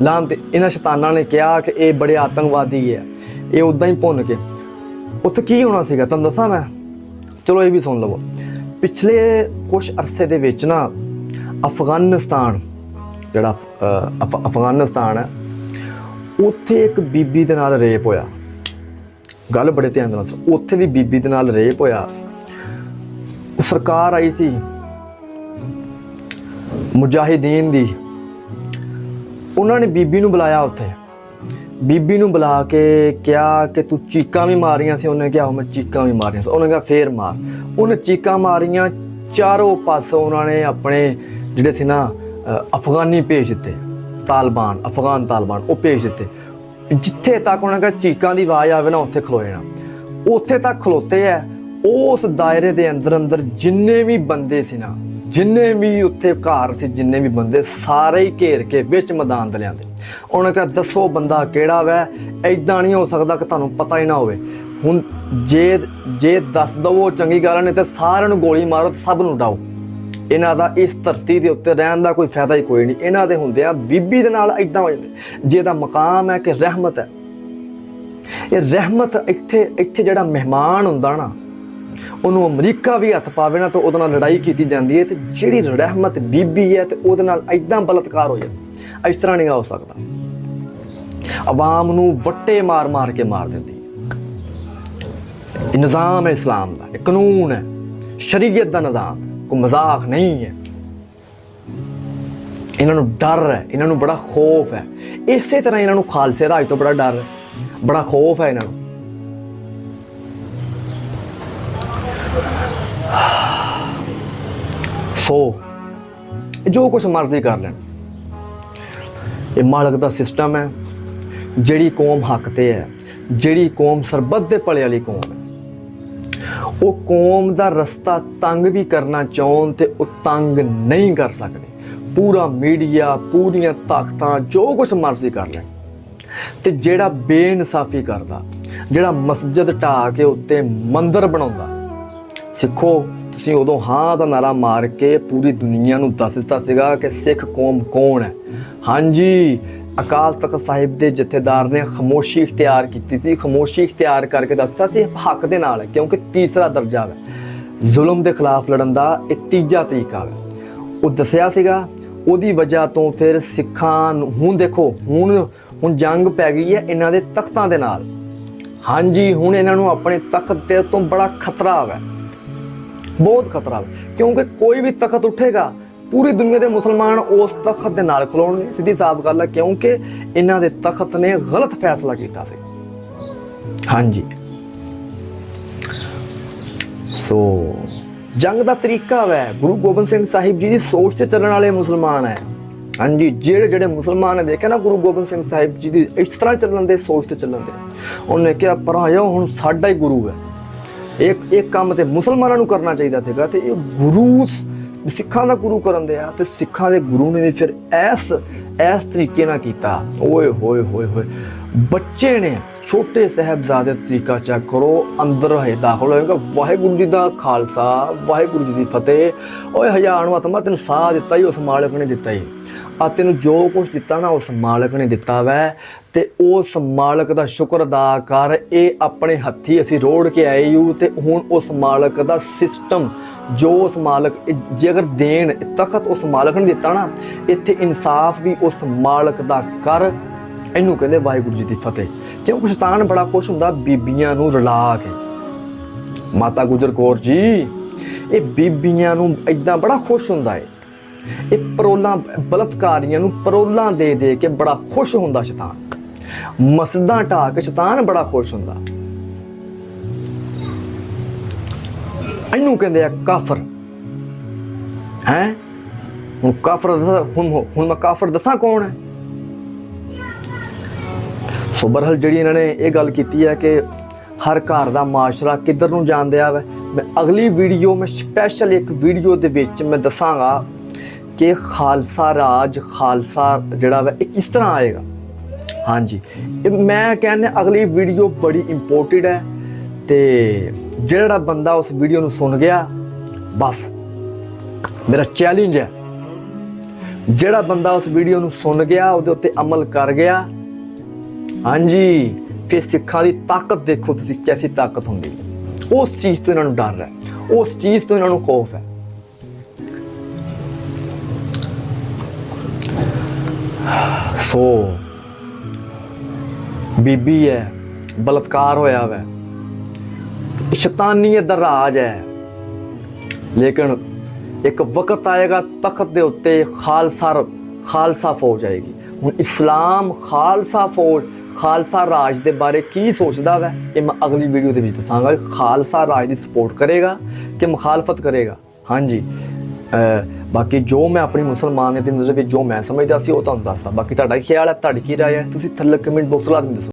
ਲਾਂਤ ਇਹਨਾਂ ਸ਼ੈਤਾਨਾਂ ਨੇ ਕਿਹਾ ਕਿ ਇਹ ਬੜੇ ਆਤੰਕਵਾਦੀ ਹੈ। ਇਹ ਉਦਾਂ ਹੀ ਭੁੰਨ ਕੇ। ਉੱਥੇ ਕੀ ਹੋਣਾ ਸੀਗਾ? ਤੁਹਾਨੂੰ ਦੱਸਾਂ ਮੈਂ? ਚਲੋ ਇਹ ਵੀ ਸੁਣ ਲਵੋ। ਪਿਛਲੇ ਕੁਝ ਅਰਸੇ ਦੇ ਵਿੱਚ ਨਾ ਅਫਗਾਨਿਸਤਾਨ, ਜਿਹੜਾ ਅਫਗਾਨਿਸਤਾਨ ਹੈ, ਉੱਥੇ ਇੱਕ ਬੀਬੀ ਦੇ ਨਾਲ ਰੇਪ ਹੋਇਆ। ਗੱਲ ਬੜੇ ਧਿਆਨ ਨਾਲ ਉੱਥੇ ਵੀ ਬੀਬੀ ਦੇ ਨਾਲ ਰੇਪ ਹੋਇਆ। ਸਰਕਾਰ ਆਈ ਸੀ, ਮੁਜਾਹਿਦੀਨ ਦੀ। ਉਹਨਾਂ ਨੇ ਬੀਬੀ ਨੂੰ ਬੁਲਾਇਆ ਉੱਥੇ। ਬੀਬੀ ਨੂੰ ਬੁਲਾ ਕੇ ਕਿਹਾ ਕਿ ਤੂੰ ਚੀਕਾਂ ਵੀ ਮਾਰੀਆਂ ਸੀ। ਉਹਨੇ ਕਿਹਾ ਮੈਂ ਚੀਕਾਂ ਵੀ ਮਾਰੀਆਂ ਸੀ। ਉਹਨੇ ਕਿਹਾ, ਫੇਰ ਮਾਰ। ਉਹਨੇ ਚੀਕਾਂ ਮਾਰੀਆਂ, ਚਾਰੋਂ ਪਾਸੋਂ ਉਹਨਾਂ ਨੇ ਆਪਣੇ ਜਿਹੜੇ ਸੀ ਨਾ ਅਫਗਾਨੀ ਭੇਜ ਦਿੱਤੇ। ਤਾਲਿਬਾਨ, ਅਫਗਾਨ ਤਾਲਿਬਾਨ, ਉਹ ਭੇਜ ਦਿੱਤੇ। ਜਿੱਥੇ ਤੱਕ ਉਹਨਾਂ ਦਾ ਚੀਕਾਂ ਦੀ ਆਵਾਜ਼ ਆਵੇ ਨਾ, ਉੱਥੇ ਖਲੋ ਜਾਣਾ ਉੱਥੇ ਤੱਕ ਖਲੋਤੇ ਐ ਉਸ ਦਾਇਰੇ ਦੇ ਅੰਦਰ ਅੰਦਰ ਜਿੰਨੇ ਵੀ ਬੰਦੇ ਸੀ ਨਾ ਜਿੰਨੇ ਵੀ ਉੱਥੇ ਘਰ ਸੀ, ਜਿੰਨੇ ਵੀ ਬੰਦੇ ਸਾਰੇ ਹੀ ਘੇਰ ਕੇ ਵਿੱਚ ਮੈਦਾਨ ਤੇ ਲਿਆਂਦੇ। ਉਹਨਾਂ ਕਿਹਾ, ਦੱਸੋ ਬੰਦਾ ਕਿਹੜਾ ਵੈ? ਐਦਾਂ ਨਹੀਂ ਹੋ ਸਕਦਾ ਕਿ ਤੁਹਾਨੂੰ ਪਤਾ ਹੀ ਨਾ ਹੋਵੇ। ਹੁਣ ਜੇ ਜੇ ਦੱਸ ਦਵੋ ਚੰਗੀ ਗੱਲ ਨਹੀਂ ਤੇ ਸਾਰਿਆਂ ਨੂੰ ਗੋਲੀ ਮਾਰੋ ਸਭ ਨੂੰ ਡਾਓ। ਇਹਨਾਂ ਦਾ ਇਸ ਧਰਤੀ ਦੇ ਉੱਤੇ ਰਹਿਣ ਦਾ ਕੋਈ ਫਾਇਦਾ ਹੀ ਕੋਈ ਨਹੀਂ। ਇਹਨਾਂ ਦੇ ਹੁੰਦੇ ਆ ਬੀਬੀ ਦੇ ਨਾਲ ਐਦਾਂ ਹੋ ਜਾਂਦੇ। ਜਿਹਦਾ ਮਕਾਮ ਹੈ ਕਿ ਰਹਿਮਤ ਹੈ। ਇਹ ਰਹਿਮਤ ਇੱਥੇ ਇੱਥੇ ਜਿਹੜਾ ਮਹਿਮਾਨ ਹੁੰਦਾ ਨਾ ਉਹਨੂੰ ਅਮਰੀਕਾ ਵੀ ਹੱਥ ਪਾਵੇ ਨਾ ਤਾਂ ਉਹਦੇ ਨਾਲ ਲੜਾਈ ਕੀਤੀ ਜਾਂਦੀ ਹੈ ਤੇ ਜਿਹੜੀ ਰਹਿਮਤ ਬੀਬੀ ਹੈ ਤੇ ਉਹਦੇ ਨਾਲ ਐਦਾਂ ਬਲਤਕਾਰ ਹੋ ਜਾਂਦਾ ਇਸ ਤਰ੍ਹਾਂ ਨਹੀਂ ਹੋ ਸਕਦਾ। ਆਵਾਮ ਨੂੰ ਵੱਟੇ ਮਾਰ ਮਾਰ ਕੇ ਮਾਰ ਦਿੰਦੀ ਹੈ। ਇਹ ਨਿਜ਼ਾਮ ਹੈ ਇਸਲਾਮ ਦਾ, ਇਹ ਕਾਨੂੰਨ ਹੈ। ਸ਼ਰੀਅਤ ਦਾ ਨਿਜ਼ਾਮ, ਕੋਈ ਮਜ਼ਾਕ ਨਹੀਂ ਹੈ। ਇਹਨਾਂ ਨੂੰ ਡਰ ਹੈ, ਇਹਨਾਂ ਨੂੰ ਬੜਾ ਖੌਫ ਹੈ। ਇਸੇ ਤਰ੍ਹਾਂ ਇਹਨਾਂ ਨੂੰ ਖਾਲਸੇ ਰਾਜ ਤੋਂ ਬੜਾ ਡਰ ਹੈ। ਬੜਾ ਖੌਫ ਹੈ ਇਹਨਾਂ ਨੂੰ। ਸੋ ਜੋ ਕੁਛ ਮਰਜ਼ੀ ਕਰ ਲੈਣ। ਇਹ ਮਾਲਕ ਦਾ ਸਿਸਟਮ ਹੈ, ਜਿਹੜੀ ਕੌਮ ਹੱਕ ਤੇ ਹੈ, ਜਿਹੜੀ ਕੌਮ ਸਰਬੱਤ ਦੇ ਭਲੇ ਵਾਲੀ ਕੌਮ ਹੈ। ਉਹ ਕੌਮ ਦਾ ਰਸਤਾ ਤੰਗ ਵੀ ਕਰਨਾ ਚਾਹਣ ਤੇ ਉਹ ਤੰਗ ਨਹੀਂ ਕਰ ਸਕਦੇ। ਪੂਰਾ ਮੀਡੀਆ, ਪੂਰੀਆਂ ਤਾਕਤਾਂ, ਜੋ ਕੁਛ ਮਰਜ਼ੀ ਕਰ ਲੈਣ। ਤੇ ਜਿਹੜਾ ਬੇਇਨਸਾਫੀ ਕਰਦਾ, ਜਿਹੜਾ ਮਸਜਿਦ ਢਾ ਕੇ ਉੱਤੇ ਮੰਦਰ ਬਣਾਉਂਦਾ ਸਿੱਖੋ। ਤੁਸੀਂ ਉਦੋਂ ਹਾਂ ਦਾ ਨਾਰਾ ਮਾਰ ਕੇ ਪੂਰੀ ਦੁਨੀਆ ਨੂੰ ਦੱਸ ਦਿੱਤਾ ਸੀਗਾ ਕਿ ਸਿੱਖ ਕੌਮ ਕੌਣ ਹੈ। ਹਾਂਜੀ, ਅਕਾਲ ਤਖਤ ਸਾਹਿਬ ਦੇ ਜਥੇਦਾਰ ਨੇ ਖਮੋਸ਼ੀ ਇਖਤਿਆਰ ਕੀਤੀ ਸੀ। ਖਮੋਸ਼ੀ ਇਖਤਿਆਰ ਕਰਕੇ ਦੱਸਤਾ ਸੀ ਹੱਕ ਦੇ ਨਾਲ ਹੈ, ਕਿਉਂਕਿ ਤੀਸਰਾ ਦਰਜਾ ਹੈ। ਜ਼ੁਲਮ ਦੇ ਖਿਲਾਫ ਲੜਨ ਦਾ ਇਹ ਤੀਜਾ ਤਰੀਕਾ ਹੈ। ਉਹ ਦੱਸਿਆ ਸੀਗਾ, ਉਹਦੀ ਵਜ੍ਹਾ ਤੋਂ ਫਿਰ ਸਿੱਖਾਂ ਨੂੰ ਹੁਣ ਦੇਖੋ, ਹੁਣ ਹੁਣ ਜੰਗ ਪੈ ਗਈ ਹੈ ਇਹਨਾਂ ਦੇ ਤਖਤਾਂ ਦੇ ਨਾਲ। ਹਾਂਜੀ, ਹੁਣ ਇਹਨਾਂ ਨੂੰ ਆਪਣੇ ਤਖਤ ਤੇ ਤੋਂ ਬੜਾ ਖਤਰਾ ਆ ਬਹੁਤ ਖਤਰਾ ਹੈ ਕਿਉਂਕਿ ਕੋਈ ਵੀ ਤਖਤ ਉੱਠੇਗਾ, ਪੂਰੀ ਦੁਨੀਆ ਦੇ ਮੁਸਲਮਾਨ ਉਸ ਤਖਤ ਦੇ ਨਾਲ ਖਲੋਣਗੇ। ਸਿੱਧੀ ਸਾਫ਼ ਗੱਲ ਹੈ ਕਿਉਂਕਿ ਇਹਨਾਂ ਦੇ ਤਖਤ ਨੇ ਗਲਤ ਫੈਸਲਾ ਕੀਤਾ ਸੀ। ਹਾਂਜੀ। ਸੋ, ਜੰਗ ਦਾ ਤਰੀਕਾ ਵੈ, ਗੁਰੂ ਗੋਬਿੰਦ ਸਿੰਘ ਸਾਹਿਬ ਜੀ ਦੀ ਸੋਚ ਤੇ ਚੱਲਣ ਵਾਲੇ ਮੁਸਲਮਾਨ ਹੈ ਹਾਂਜੀ, ਜਿਹੜੇ ਜਿਹੜੇ ਮੁਸਲਮਾਨ ਨੇ ਦੇਖਿਆ ਨਾ ਗੁਰੂ ਗੋਬਿੰਦ ਸਿੰਘ ਸਾਹਿਬ ਜੀ ਦੀ, ਇਸ ਤਰ੍ਹਾਂ ਚੱਲਣ ਦੇ, ਸੋਚ ਤੇ ਚੱਲਣ ਦੇ। ਉਹਨੇ ਕਿਹਾ ਪਰਾਇਓ ਹੁਣ ਸਾਡਾ ਹੀ ਗੁਰੂ ਹੈ। ਇੱਕ ਇੱਕ ਕੰਮ ਤੇ ਮੁਸਲਮਾਨਾਂ ਨੂੰ ਕਰਨਾ ਚਾਹੀਦਾ ਸੀਗਾ ਤੇ ਇਹ ਗੁਰੂ ਸਿੱਖਾਂ ਦਾ ਗੁਰੂ ਕਰਨ ਦੇ ਆ ਤੇ ਸਿੱਖਾਂ ਦੇ ਗੁਰੂ ਨੇ ਵੀ ਫਿਰ ਐਸ ਐਸ ਤਰੀਕੇ ਨਾਲ ਕੀਤਾ। ਓਏ, ਹੋਏ ਹੋਏ ਹੋਏ। ਬੱਚੇ ਨੇ ਛੋਟੇ ਸਾਹਿਬਜ਼ਾਦੇ ਤਰੀਕਾ ਚੈੱਕ ਕਰੋ, ਅੰਦਰ ਹੈ ਦਾਖਲ ਹੋਏਗਾ ਵਾਹਿਗੁਰੂ ਜੀ ਦਾ ਖਾਲਸਾ, ਵਾਹਿਗੁਰੂ ਜੀ ਦੀ ਫਤਿਹ। ਓਏ, ਹਜ਼ਾਰ ਨੂੰ ਆਤਮਾ ਤੈਨੂੰ ਸਾਹ ਦਿੱਤਾ ਹੀ, ਉਸ ਮਾਲਕ ਨੇ ਦਿੱਤਾ ਹੀ। ਆ ਤੈਨੂੰ ਜੋ ਕੁਝ ਦਿੱਤਾ ਨਾ, ਉਸ ਮਾਲਕ ਨੇ ਦਿੱਤਾ ਵੈ। ਤੇ ਉਸ ਮਾਲਕ ਦਾ ਸ਼ੁਕਰ ਅਦਾ ਕਰ, ਇਹ ਆਪਣੇ ਹੱਥੀ ਅਸੀਂ ਰੋੜ ਕੇ ਆਏ ਯੂ ਤੇ ਹੁਣ ਉਸ ਮਾਲਕ ਦਾ ਸਿਸਟਮ ਜੋ ਉਸ ਮਾਲਕ ਜੇ ਅਗਰ ਦੇਣ ਤਖਤ ਉਸ ਮਾਲਕ ਨੇ ਦਿੱਤਾ ਨਾ, ਇੱਥੇ ਇਨਸਾਫ ਵੀ ਉਸ ਮਾਲਕ ਦਾ ਕਰ। ਇਹਨੂੰ ਕਹਿੰਦੇ ਵਾਹਿਗੁਰੂ ਜੀ ਦੀ ਫਤਿਹ। ਕਿਉਂਕਿ ਸ਼ੈਤਾਨ ਬੜਾ ਖੁਸ਼ ਹੁੰਦਾ ਬੀਬੀਆਂ ਨੂੰ ਰਲਾ ਕੇ। ਮਾਤਾ ਗੁਜਰ ਕੌਰ ਜੀ, ਇਹ ਬੀਬੀਆਂ ਨੂੰ ਇਦਾਂ ਬੜਾ ਖੁਸ਼ ਹੁੰਦਾ ਹੈ ਇਹ ਪਰੋਲਾਂ, ਬਲਤਕਾਰੀਆਂ ਨੂੰ ਪਰੋਲਾਂ ਦੇ ਦੇ ਕੇ ਬੜਾ ਖੁਸ਼ ਹੁੰਦਾ ਸ਼ੈਤਾਨ। ਮਸਦਾਂ ਢਾ ਕੇ ਸ਼ੈਤਾਨ ਬੜਾ ਖੁਸ਼ ਹੁੰਦਾ। ਇਹਨੂੰ ਕਹਿੰਦੇ ਆ ਕਾਫਰ। ਹੈ? ਹੁਣ ਕਾਫਰ ਦੱਸਾਂ- ਹੁਣ ਹੁਣ ਮੈਂ ਕਾਫਰ ਦੱਸਾਂ ਕੌਣ ਹੈ? ਸੋ ਬਰਹਲ ਜਿਹੜੀ ਇਹਨਾਂ ਨੇ ਇਹ ਗੱਲ ਕੀਤੀ ਹੈ ਕਿ ਹਰ ਘਰ ਦਾ ਮਾਸ਼ਰਾ ਕਿੱਧਰ ਨੂੰ ਜਾਂਦਿਆ ਵੈ। ਮੈਂ ਅਗਲੀ ਵੀਡੀਓ, ਮੈਂ ਸਪੈਸ਼ਲ ਇੱਕ ਵੀਡੀਓ ਦੇ ਵਿੱਚ ਮੈਂ ਦੱਸਾਂਗਾ ਕਿ ਖਾਲਸਾ ਰਾਜ, ਖਾਲਸਾ ਜਿਹੜਾ ਵੈ, ਇਹ ਕਿਸ ਤਰ੍ਹਾਂ ਆਏਗਾ। ਹਾਂਜੀ। ਇਹ ਮੈਂ ਕਹਿੰਦਾ ਅਗਲੀ ਵੀਡੀਓ ਬੜੀ ਇੰਪੋਰਟੈਂਟ ਹੈ ਤੇ ਜਿਹੜਾ ਬੰਦਾ ਉਸ ਵੀਡੀਓ ਨੂੰ ਸੁਣ ਗਿਆ, ਬਸ। ਮੇਰਾ ਚੈਲੰਜ ਹੈ। ਜਿਹੜਾ ਬੰਦਾ ਉਸ ਵੀਡੀਓ ਨੂੰ ਸੁਣ ਗਿਆ, ਉਹਦੇ ਉੱਤੇ ਅਮਲ ਕਰ ਗਿਆ। ਹਾਂਜੀ, ਫਿਰ ਸਿੱਖਾਂ ਦੀ ਤਾਕਤ ਦੇਖੋ ਤੁਸੀਂ ਕੈਸੀ ਤਾਕਤ ਹੁੰਦੀ ਉਸ ਚੀਜ਼ ਤੋਂ ਇਹਨਾਂ ਨੂੰ ਡਰ ਹੈ। ਉਸ ਚੀਜ਼ ਤੋਂ ਇਹਨਾਂ ਨੂੰ ਖੌਫ ਹੈ। ਸੋ ਬੀਬੀ ਹੈ ਬਲਤਕਾਰ ਹੋਇਆ ਵੈ। ਸ਼ੈਤਾਨੀਅਤ ਦਾ ਰਾਜ ਹੈ ਲੇਕਿਨ ਇੱਕ ਵਕਤ ਆਏਗਾ, ਤਖਤ ਦੇ ਉੱਤੇ ਖਾਲਸਾ ਖਾਲਸਾ ਫੌਜ ਆਏਗੀ। ਹੁਣ ਇਸਲਾਮ ਖਾਲਸਾ ਫੌਜ, ਖਾਲਸਾ ਰਾਜ ਦੇ ਬਾਰੇ ਕੀ ਸੋਚਦਾ ਵੈ, ਇਹ ਮੈਂ ਅਗਲੀ ਵੀਡੀਓ ਦੇ ਵਿੱਚ ਦੱਸਾਂਗਾ ਖਾਲਸਾ ਰਾਜ ਦੀ ਸਪੋਰਟ ਕਰੇਗਾ ਕਿ ਮੁਖਾਲਫਤ ਕਰੇਗਾ। ਹਾਂਜੀ ਬਾਕੀ ਜੋ ਮੈਂ ਆਪਣੀ ਮੁਸਲਮਾਨ ਦੀ ਨਜ਼ਰ ਵਿੱਚ ਜੋ ਮੈਂ ਸਮਝਦਾ ਸੀ ਉਹ ਤੁਹਾਨੂੰ ਦੱਸਦਾ। ਬਾਕੀ ਤੁਹਾਡਾ ਕੀ ਖਿਆਲ ਹੈ, ਤੁਹਾਡੀ ਕੀ ਰਾਏ ਹੈ? ਤੁਸੀਂ ਥੱਲੇ ਕਮੈਂਟ ਬਾਕਸ ਲਾ ਦੱਸੋ